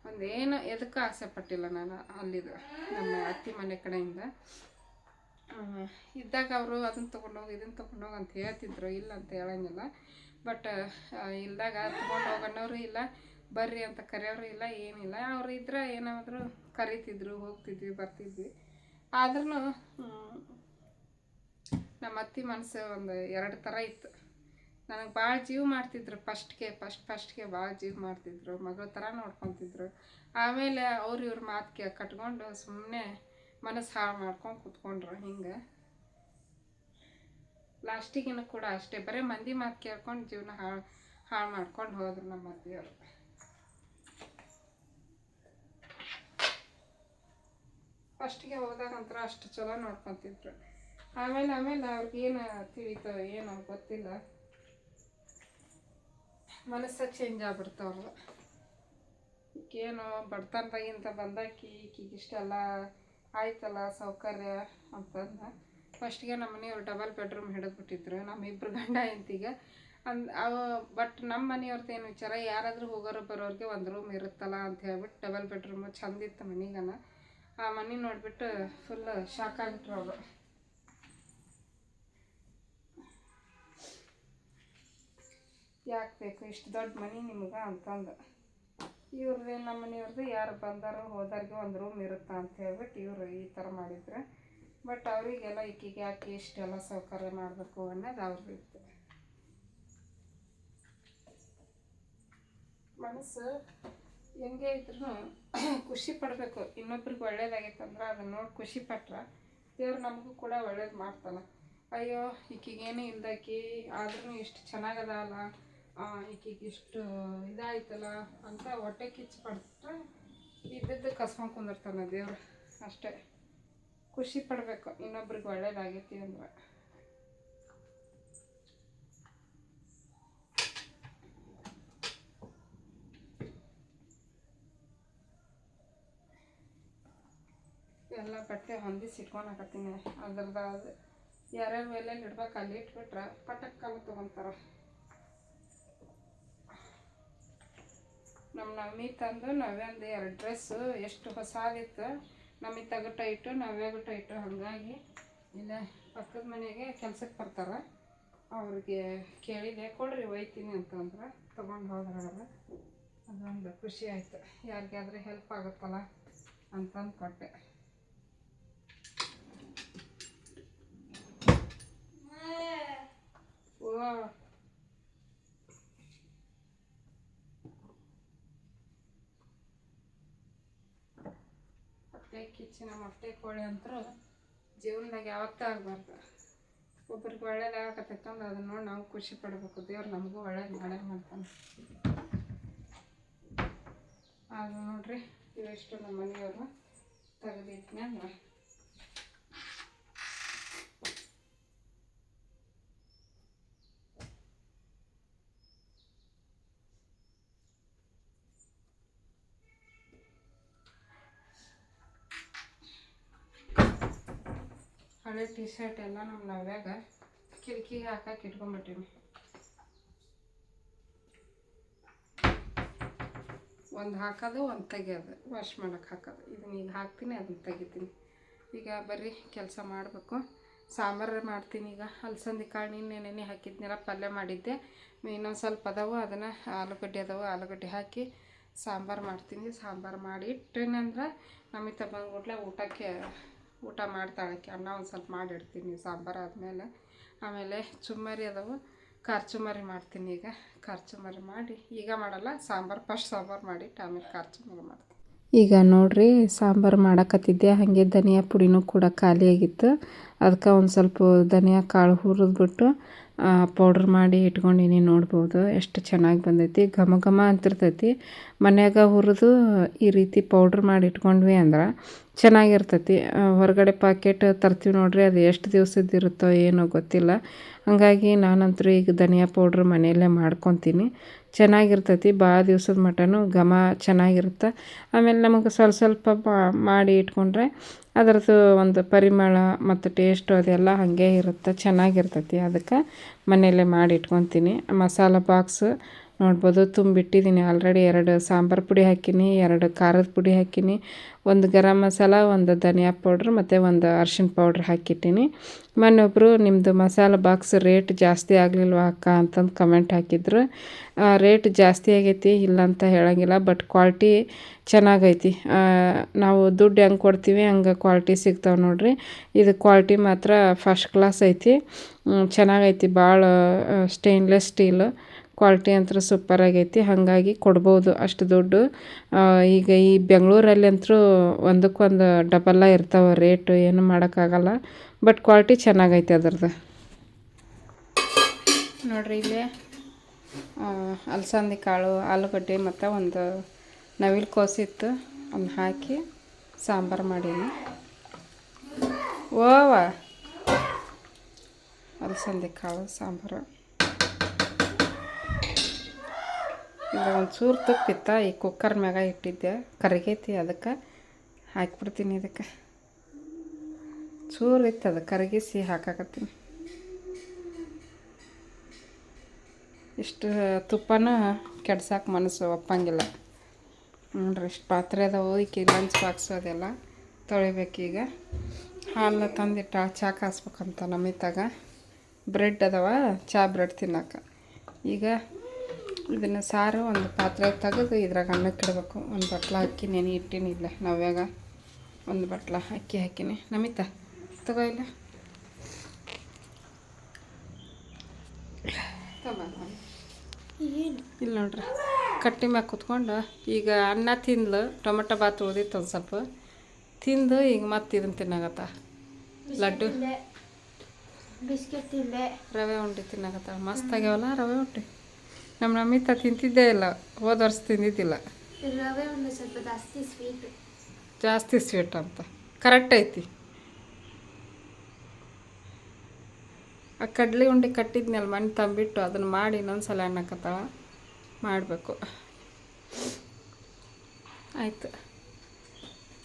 ಒಂದು ಏನು ಎದಕ್ಕೆ ಆಸೆ ಪಟ್ಟಿಲ್ಲ ನಾನು ಅಲ್ಲಿದು, ನಮ್ಮ ಅತ್ತಿ ಮನೆ ಕಡೆಯಿಂದ. ಇದ್ದಾಗ ಅವರು ಅದನ್ನು ತೊಗೊಂಡೋಗಿ ಇದನ್ನು ತೊಗೊಂಡೋಗಿ ಅಂತ ಹೇಳ್ತಿದ್ರು. ಇಲ್ಲ ಅಂತ ಹೇಳಂಗಿಲ್ಲ. ಬಟ್ ಇಲ್ದಾಗ ತೊಗೊಂಡು ಹೋಗೋನವ್ರು ಇಲ್ಲ, ಬರ್ರಿ ಅಂತ ಕರೆಯೋರು ಇಲ್ಲ, ಏನಿಲ್ಲ. ಅವ್ರು ಇದ್ರೆ ಏನಾದರೂ ಕರಿತಿದ್ರು, ಹೋಗ್ತಿದ್ವಿ, ಬರ್ತಿದ್ವಿ. ಆದ್ರೂ ನಮ್ಮ ಅತ್ತಿ ಮನಸ್ಸು ಒಂದು ಎರಡು ಥರ ಇತ್ತು. ನನಗೆ ಭಾಳ ಜೀವ ಮಾಡ್ತಿದ್ರು ಫಸ್ಟ್ಗೆ, ಫಸ್ಟ್, ಫಸ್ಟ್ಗೆ ಭಾಳ ಜೀವ ಮಾಡ್ತಿದ್ರು. ಮಗಳ ಥರ ನೋಡ್ಕೊತಿದ್ರು. ಆಮೇಲೆ ಅವ್ರು ಇವ್ರ ಮಾತು ಕಟ್ಕೊಂಡು ಸುಮ್ಮನೆ ಮನಸ್ಸು ಹಾಳು ಮಾಡ್ಕೊಂಡು ಕೂತ್ಕೊಂಡ್ರು ಹಿಂಗೆ. ಲಾಸ್ಟಿಗಿನ ಕೂಡ ಅಷ್ಟೇ. ಬರೀ ಮಂದಿ ಮಾತು ಕೇಳ್ಕೊಂಡು ಜೀವನ ಹಾಳು ಹಾಳು ಮಾಡ್ಕೊಂಡು ಹೋದ್ರು ನಮ್ಮ ಮದ್ವೆಯವರು. ಫಸ್ಟಿಗೆ ಹೋದಾಗ ನಂತರ ಅಷ್ಟು ಚಲೋ ನೋಡ್ಕೊತಿದ್ರು. ಆಮೇಲೆ ಆಮೇಲೆ ಅವ್ರಿಗೇನು ತಿಳಿತೋ ಏನೋ ಗೊತ್ತಿಲ್ಲ. ಮನಸ್ಸು ಚೇಂಜ್ ಆಗ್ಬಿಡ್ತಾವ್ರದ್ದು ಈಗೇನು ಬಡತನದಾಗಿಂತ ಬಂದಾಕಿ ಈಕಿಗೆ ಇಷ್ಟೆಲ್ಲ ಆಯ್ತಲ್ಲ ಸೌಕರ್ಯ ಅಂತಂದು. ಫಸ್ಟಿಗೆ ನಮ್ಮ ಮನೆಯವ್ರು ಡಬಲ್ ಬೆಡ್ರೂಮ್ ಹಿಡಿದ್ಬಿಟ್ಟಿದ್ರು ನಮ್ಮ ಇಬ್ಬರು ಗಂಡ ಹೆಂಡ್ತಿಗೆ. ಅಂದ್, ಅವ ಬಟ್ ನಮ್ಮ ಮನೆಯವ್ರದ್ದು ಏನು ವಿಚಾರ, ಯಾರಾದರೂ ಹೋಗೋರು ಬರೋರಿಗೆ ಒಂದು ರೂಮ್ ಇರುತ್ತಲ್ಲ ಅಂತ ಹೇಳ್ಬಿಟ್ಟು ಡಬಲ್ ಬೆಡ್ರೂಮು ಚಂದಿತ್ತು ಮನೆಗನ. ಆ ಮನೆ ನೋಡಿಬಿಟ್ಟು ಫುಲ್ ಶಾಕ್ ಆಗಿಟ್ರು ಅವರು ಯಾಕೆ ಬೇಕು? ಇಷ್ಟು ದೊಡ್ಡ ಮನೆ ನಿಮ್ಗೆ ಅಂತಂದು. ಇವ್ರದ್ದು ನಮ್ಮ ಮನೆಯವ್ರದ್ದು ಯಾರು ಬಂದಾರೋ ಹೋದವ್ರಿಗೆ ಒಂದು ರೂಮ್ ಇರುತ್ತಾ ಅಂತ ಹೇಳ್ಬಿಟ್ಟು ಇವರು ಈ ಥರ ಮಾಡಿದ್ರು. ಬಟ್ ಅವರಿಗೆಲ್ಲ ಈಕಿಗೆ ಹಾಕಿ ಇಷ್ಟೆಲ್ಲ ಸೌಕರ್ಯ ಮಾಡಬೇಕು ಅನ್ನೋದು ಇತ್ತು. ಮನಸ್ಸು ಹೆಂಗೆ ಇದ್ರೂ ಖುಷಿ ಪಡಬೇಕು. ಇನ್ನೊಬ್ರಿಗೆ ಒಳ್ಳೇದಾಗೈತಂದ್ರೆ ಅದನ್ನ ನೋಡಿ ಖುಷಿ ಪಟ್ರೆ ದೇವ್ರು ನಮಗೂ ಕೂಡ ಒಳ್ಳೇದು ಮಾಡ್ತಾನೆ. ಅಯ್ಯೋ ಈಕಿಗೇನು ಇಲ್ದಾಕಿ ಆದ್ರೂ ಇಷ್ಟು ಚೆನ್ನಾಗದಲ್ಲ ಈಕಿಗೆ ಇಷ್ಟು ಇದಾಯ್ತಲ್ಲ ಅಂತ ಹೊಟ್ಟೆ ಕಿಚ್ಚು ಪಡ್ತಾರೆ ಇದ್ದದ್ದು ಕಸ್ಕೊಂಡು ಕುಂದಿರ್ತಾನೆ ದೇವ್ರು ಅಷ್ಟೇ. ಖುಷಿ ಪಡಬೇಕು, ಇನ್ನೊಬ್ರಿಗೆ ಒಳ್ಳೇದಾಗೈತಿ ಅಂದ್ರೆ ಎಲ್ಲ ಬಟ್ಟೆ ಹೊಂದಿಸಿ ಇಟ್ಕೊಳಕತ್ತೀನಿ ಅದ್ರದ್ದು ಅದು ಯಾರ್ಯಾರು ಮೇಲೆ ಇಡ್ಬೇಕು ಅಲ್ಲಿ ಇಟ್ಬಿಟ್ರೆ ಪಟಕ್ ತೊಗೊಂತಾರ. ನಮ್ಮ ನಮ್ಮಿ ತಂದು ಒಂದು ಎರಡು ಡ್ರೆಸ್ಸು ಎಷ್ಟು ಹೊಸಾದಿತ್ತು. ನಮ್ಮಿ ತಗಟ ಇಟ್ಟು ನವ್ಯಾಗೂ ಟೈಟು ಹಾಗಾಗಿ ಇಲ್ಲ ಪಕ್ಕದ ಮನೆಗೆ ಕೆಲ್ಸಕ್ಕೆ ಬರ್ತಾರೆ. ಅವ್ರಿಗೆ ಕೇಳಿದೆ ಕೊಡ್ರಿ ಒಯ್ತೀನಿ ಅಂತಂದ್ರೆ ತೊಗೊಂಡು ಹೋದ್ರೆ ಅದು ಅದೊಂದು ಖುಷಿ ಆಯಿತು. ಯಾರಿಗಾದ್ರೆ ಹೆಲ್ಪ್ ಆಗುತ್ತಲ್ಲ ಅಂತಂದು ಕೊಟ್ಟೆ. ಓ ಹೊಟ್ಟೆ ಕಿಚ್ಚಿನ ಮೊಟ್ಟೆ, ಕೋಳಿ ಅಂತೂ ಜೀವನದಾಗ ಯಾವತ್ತೂ ಆಗಬಾರ್ದು. ಒಬ್ರಿಗೆ ಅಂದ್ರೆ ಅದನ್ನ ನೋಡಿ ನಾವು ಖುಷಿ ಪಡಬೇಕು. ದೇವ್ರು ನಮಗೂ ಒಳ್ಳೇದು ಮಾಡೇ ಮಾಡ್ತಾನೆ. ಅದು ನೋಡಿರಿ, ಇವೆಷ್ಟು ನಮ್ಮ ಮನೆಯವರು ತೆಗೆದಿಟ್ಮ್ಯಾಗ ಹಳೆ ಟಿ ಶರ್ಟ್ ಎಲ್ಲ ನಮ್ಮ ನವ್ಯಾಗ ಕಿಟಕಿಗೆ ಹಾಕಕ್ಕೆ ಇಟ್ಕೊಂಡ್ಬಿಟ್ಟೀನಿ. ಒಂದು ಹಾಕೋದು, ಒಂದು ತೆಗಿಯೋದು. ವಾಶ್ ಮಾಡೋಕ್ಕೆ ಹಾಕೋದು. ಇದನ್ನ ಈಗ ಹಾಕ್ತೀನಿ ಅದನ್ನ ತೆಗಿತೀನಿ. ಈಗ ಬರ್ರಿ, ಕೆಲಸ ಮಾಡಬೇಕು. ಸಾಂಬಾರು ಮಾಡ್ತೀನಿ ಈಗ. ಅಲಸಂದಿ ಕಾಳು ನೆನೆ ಹಾಕಿದ್ನೆಲ್ಲ, ಪಲ್ಯ ಮಾಡಿದ್ದೆ. ಇನ್ನೊಂದು ಸ್ವಲ್ಪ ಅದಾವು, ಅದನ್ನು ಆಲೂಗಡ್ಡೆ ಅದಾವು, ಆಲೂಗಡ್ಡೆ ಹಾಕಿ ಸಾಂಬಾರು ಮಾಡ್ತೀನಿ. ಸಾಂಬಾರು ಮಾಡಿ ಇಟ್ಟೇನಂದ್ರೆ ನಮಗೆ ಬಂದ್ಬಿಟ್ಲೆ ಊಟಕ್ಕೆ ಊಟ ಮಾಡ್ತಾಳಕ್ಕೆ, ಅನ್ನ ಒಂದು ಸ್ವಲ್ಪ ಮಾಡಿಡ್ತೀನಿ, ಸಾಂಬಾರು ಆದಮೇಲೆ. ಆಮೇಲೆ ಚುಮ್ಮರಿ ಅದಾವು, ಖಾರ ಚುಮ್ಮರಿ ಮಾಡ್ತೀನಿ ಈಗ. ಖಾರ ಚುಮ್ಮರಿ ಮಾಡಿ, ಈಗ ಮಾಡಲ್ಲ, ಸಾಂಬಾರು, ಫಸ್ಟ್ ಸಾಂಬಾರು ಮಾಡಿ, ಆಮೇಲೆ ಖಾರ ಚುಮ್ಮರಿ ಮಾಡ್ತೀನಿ. ಈಗ ನೋಡಿರಿ, ಸಾಂಬಾರು ಮಾಡಕತ್ತಿದ್ದೆ, ಹಾಗೆ ಧನಿಯಾ ಪುಡಿನೂ ಕೂಡ ಖಾಲಿಯಾಗಿತ್ತು. ಅದಕ್ಕೆ ಒಂದು ಸ್ವಲ್ಪ ಧನಿಯಾ ಕಾಳು ಹುರಿದ್ಬಿಟ್ಟು ಪೌಡ್ರ್ ಮಾಡಿ ಇಟ್ಕೊಂಡಿನಿ ನೋಡ್ಬೋದು. ಎಷ್ಟು ಚೆನ್ನಾಗಿ ಬಂದೈತಿ. ಘಮ ಘಮ ಅಂತಿರ್ತೈತಿ. ಮನ್ಯಾಗ ಹುರಿದು ಈ ರೀತಿ ಪೌಡ್ರ್ ಮಾಡಿ ಇಟ್ಕೊಂಡ್ವಿ ಅಂದ್ರೆ ಚೆನ್ನಾಗಿರ್ತೈತಿ. ಹೊರಗಡೆ ಪಾಕೆಟ್ ತರ್ತೀವಿ ನೋಡಿರಿ, ಅದು ಎಷ್ಟು ದಿವಸದ್ದಿರುತ್ತೋ ಏನೋ ಗೊತ್ತಿಲ್ಲ. ಹಾಗಾಗಿ ನಾನಂತರೂ ಈಗ ಧನಿಯಾ ಪೌಡ್ರ್ ಮನೆಯಲ್ಲೇ ಮಾಡ್ಕೊತೀನಿ. ಚೆನ್ನಾಗಿರ್ತೈತಿ. ಭಾಳ ದಿವ್ಸದ ಮಟನು ಘಮ ಚೆನ್ನಾಗಿರುತ್ತೆ. ಆಮೇಲೆ ನಮಗೆ ಸ್ವಲ್ಪ ಸ್ವಲ್ಪ ಮಾಡಿ ಇಟ್ಕೊಂಡ್ರೆ ಅದರದ್ದು ಒಂದು ಪರಿಮಳ ಮತ್ತು ಟೇಸ್ಟು ಅದೆಲ್ಲ ಹಾಗೆ ಇರುತ್ತೆ, ಚೆನ್ನಾಗಿರ್ತೈತಿ. ಅದಕ್ಕೆ ಮನೆಯಲ್ಲೇ ಮಾಡಿ ಇಟ್ಕೊತೀನಿ. ಮಸಾಲ ಬಾಕ್ಸ್ ನೋಡ್ಬೋದು, ತುಂಬಿಟ್ಟಿದ್ದೀನಿ. ಆಲ್ರೆಡಿ ಎರಡು ಸಾಂಬಾರು ಪುಡಿ ಹಾಕೀನಿ, ಎರಡು ಖಾರದ ಪುಡಿ ಹಾಕೀನಿ, ಒಂದು ಗರಂ ಮಸಾಲ, ಒಂದು ಧನಿಯಾ ಪೌಡ್ರ್ ಮತ್ತು ಒಂದು ಅರ್ಶಿಣ ಪೌಡ್ರ್ ಹಾಕಿಟ್ಟಿನಿ. ಮೊನ್ನೊಬ್ಬರು ನಿಮ್ಮದು ಮಸಾಲ ಬಾಕ್ಸ್ ರೇಟ್ ಜಾಸ್ತಿ ಆಗಲಿಲ್ವ ಅಕ್ಕ? ಅಂತಂದು ಕಮೆಂಟ್ ಹಾಕಿದ್ರು. ರೇಟ್ ಜಾಸ್ತಿ ಆಗೈತಿ ಇಲ್ಲ ಅಂತ ಹೇಳಂಗಿಲ್ಲ, ಬಟ್ ಕ್ವಾಲ್ಟಿ ಚೆನ್ನಾಗೈತಿ. ನಾವು ದುಡ್ಡು ಹೆಂಗೆ ಕೊಡ್ತೀವಿ, ಹಂಗೆ ಕ್ವಾಲ್ಟಿ ಸಿಗ್ತಾವೆ ನೋಡ್ರಿ. ಇದು ಕ್ವಾಲ್ಟಿ ಮಾತ್ರ ಫಸ್ಟ್ ಕ್ಲಾಸ್ ಐತಿ. ಚೆನ್ನಾಗೈತಿ, ಭಾಳ ಸ್ಟೇನ್ಲೆಸ್ ಸ್ಟೀಲ್. ಕ್ವಾಲಿಟಿ ಅಂತೂ ಸೂಪರ್ ಆಗೈತಿ. ಹಾಗಾಗಿ ಕೊಡ್ಬೋದು ಅಷ್ಟು ದುಡ್ಡು. ಈಗ ಈ ಬೆಂಗಳೂರಲ್ಲಿ ಅಂತೂ ಒಂದಕ್ಕೊಂದು ಡಬಲ್ಲ ಇರ್ತಾವೆ ರೇಟು ಏನು ಮಾಡೋಕ್ಕಾಗಲ್ಲ. ಬಟ್ ಕ್ವಾಲಿಟಿ ಚೆನ್ನಾಗೈತೆ ಅದ್ರದ್ದು. ನೋಡ್ರಿ ಇಲ್ಲಿ ಅಲಸಂದಿ ಕಾಳು, ಆಲೂಗಡ್ಡೆ ಮತ್ತು ಒಂದು ನವಿಲು ಕೋಸಿತ್ತು. ಅದನ್ನ ಹಾಕಿ ಸಾಂಬಾರು ಮಾಡೀನಿ. ಓವ! ಅಲಸಂದಿ ಕಾಳು, ಸಾಂಬಾರು. ಇದ್ರಾಗ ಒಂದು ಚೂರು ತುಪ್ಪಿತ್ತ ಈ ಕುಕ್ಕರ್ ಮ್ಯಾಗ ಇಟ್ಟಿದ್ದೆ. ಕರಿಗೈತಿ ಅದಕ್ಕೆ. ಹಾಕ್ಬಿಡ್ತೀನಿ ಇದಕ್ಕೆ. ಚೂರು ಇತ್ತು ಅದು, ಕರಗಿಸಿ ಹಾಕಾಕತ್ತೀನಿ. ಇಷ್ಟು ತುಪ್ಪನ ಕೆಡ್ಸಕ್ಕೆ ಮನಸ್ಸು ಒಪ್ಪಂಗಿಲ್ಲ. ನೋಡ್ರಿ, ಇಷ್ಟು ಪಾತ್ರೆ ಅದಾವು ಈಗ ಲಂಚ್ ಬಾಕ್ಸು ಅದೆಲ್ಲ. ತೊಳಿಬೇಕೀಗ ಹಾಲು ತಂದಿಟ್ಟು ಚಾ ಕಾಸ್ಬೇಕಂತ ನಮಿತಾಗ ಬ್ರೆಡ್ ಅದಾವ, ಚಾ ಬ್ರೆಡ್ ತಿನ್ನಕ್ಕೆ ಈಗ ಇದನ್ನು ಸಾರು ಒಂದು ಪಾತ್ರೆ ತೆಗೆದು ಇದ್ರಾಗ ಅನ್ನಕ್ಕೆ ಇಡಬೇಕು ಒಂದು ಬಟ್ಲ ಅಕ್ಕಿ ನೆನೆ ಇಟ್ಟಿನಿ ಇಲ್ಲ. ನಾವ್ಯಾಗ ಒಂದು ಬಟ್ಲ ಅಕ್ಕಿ ಹಾಕಿನಿ. ನಮಿತಾ ತಗೋ ಇಲ್ಲ. ಇಲ್ಲ ಇಲ್ಲಿ ನೋಡ್ರಿ. ಕಟ್ಟಿ ಮ್ಯಾಗ ಕುತ್ಕೊಂಡು ಈಗ ಅನ್ನ ತಿಂದ್ಲು. ಟೊಮೆಟೊ ಬಾತ್ ಉಳಿದಿತ್ತು ಒಂದು ಸ್ವಲ್ಪ. ತಿಂದು ಈಗ ಮತ್ತೆ ಇದನ್ನು ತಿನ್ನಾಗತ್ತ? ಲಡ್ಡು? ಬಿಸ್ಕೆಟ್ ತಿಂದೆ ರವೆ ಉಂಡೆ ತಿನ್ನಾಗತ್ತ? ಮಸ್ತ್ ಆಗ್ಯಾವಲ್ಲ ರವೆ ಉಂಡೆ? ನಮ್ಮ ನಮಿತ ತಿಂತಿದ್ದೇ ಇಲ್ಲ. ಹೋದ ವರ್ಷ ತಿಂದಿದ್ದಿಲ್ಲ. ರವೆ ಒಂದು ಸ್ವಲ್ಪ ಜಾಸ್ತಿ ಸ್ವೀಟ್ ಜಾಸ್ತಿ ಸ್ವೀಟ್ ಅಂತ. ಕರೆಕ್ಟ್ ಐತಿ. ಆ ಕಡ್ಲೆ ಉಂಡೆ ಕಟ್ಟಿದ್ನಲ್ಲ ಮಣ್ಣು ತಂಬಿಟ್ಟು ಅದನ್ನು ಮಾಡಿ ಇನ್ನೊಂದು ಸಲ ಅನ್ನಕತ್ತಾಳ ಮಾಡಬೇಕು. ಆಯ್ತು.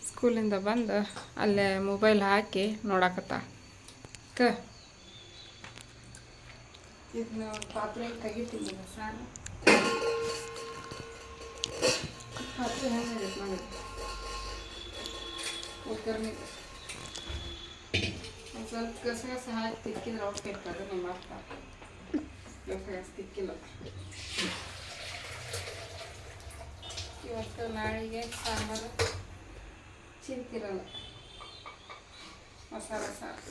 ಸ್ಕೂಲಿಂದ ಬಂದು ಅಲ್ಲೇ ಮೊಬೈಲ್ ಹಾಕಿ ನೋಡಕತ್ತ? ಕ? ಇದನ್ನ ಪಾತ್ರೆ ತೆಗಿತೀನಿ ಸಾರು ಪಾತ್ರೆ ಹೆಂಗೆ ಮಾಡಿ ಕುಕ್ಕರ್ನಾಗ ಒಂದು ಸ್ವಲ್ಪ ಗಸಗಸ ಹಾಕಿ ತಿಕ್ಕಿದ್ರೆ ಓಕೆ ಇರ್ತದೆ ನಿಮ್ಮ ಅಪ್ಪ ಗಸಗಸ ತಿಕ್ಕಿಲ್ಲ ಇವತ್ತು ನಾಳೆಗೆ ಸಾಂಬಾರು ಚಿಂತಿರಲ್ಲ ಮಸಾಲೆ ಸಾರು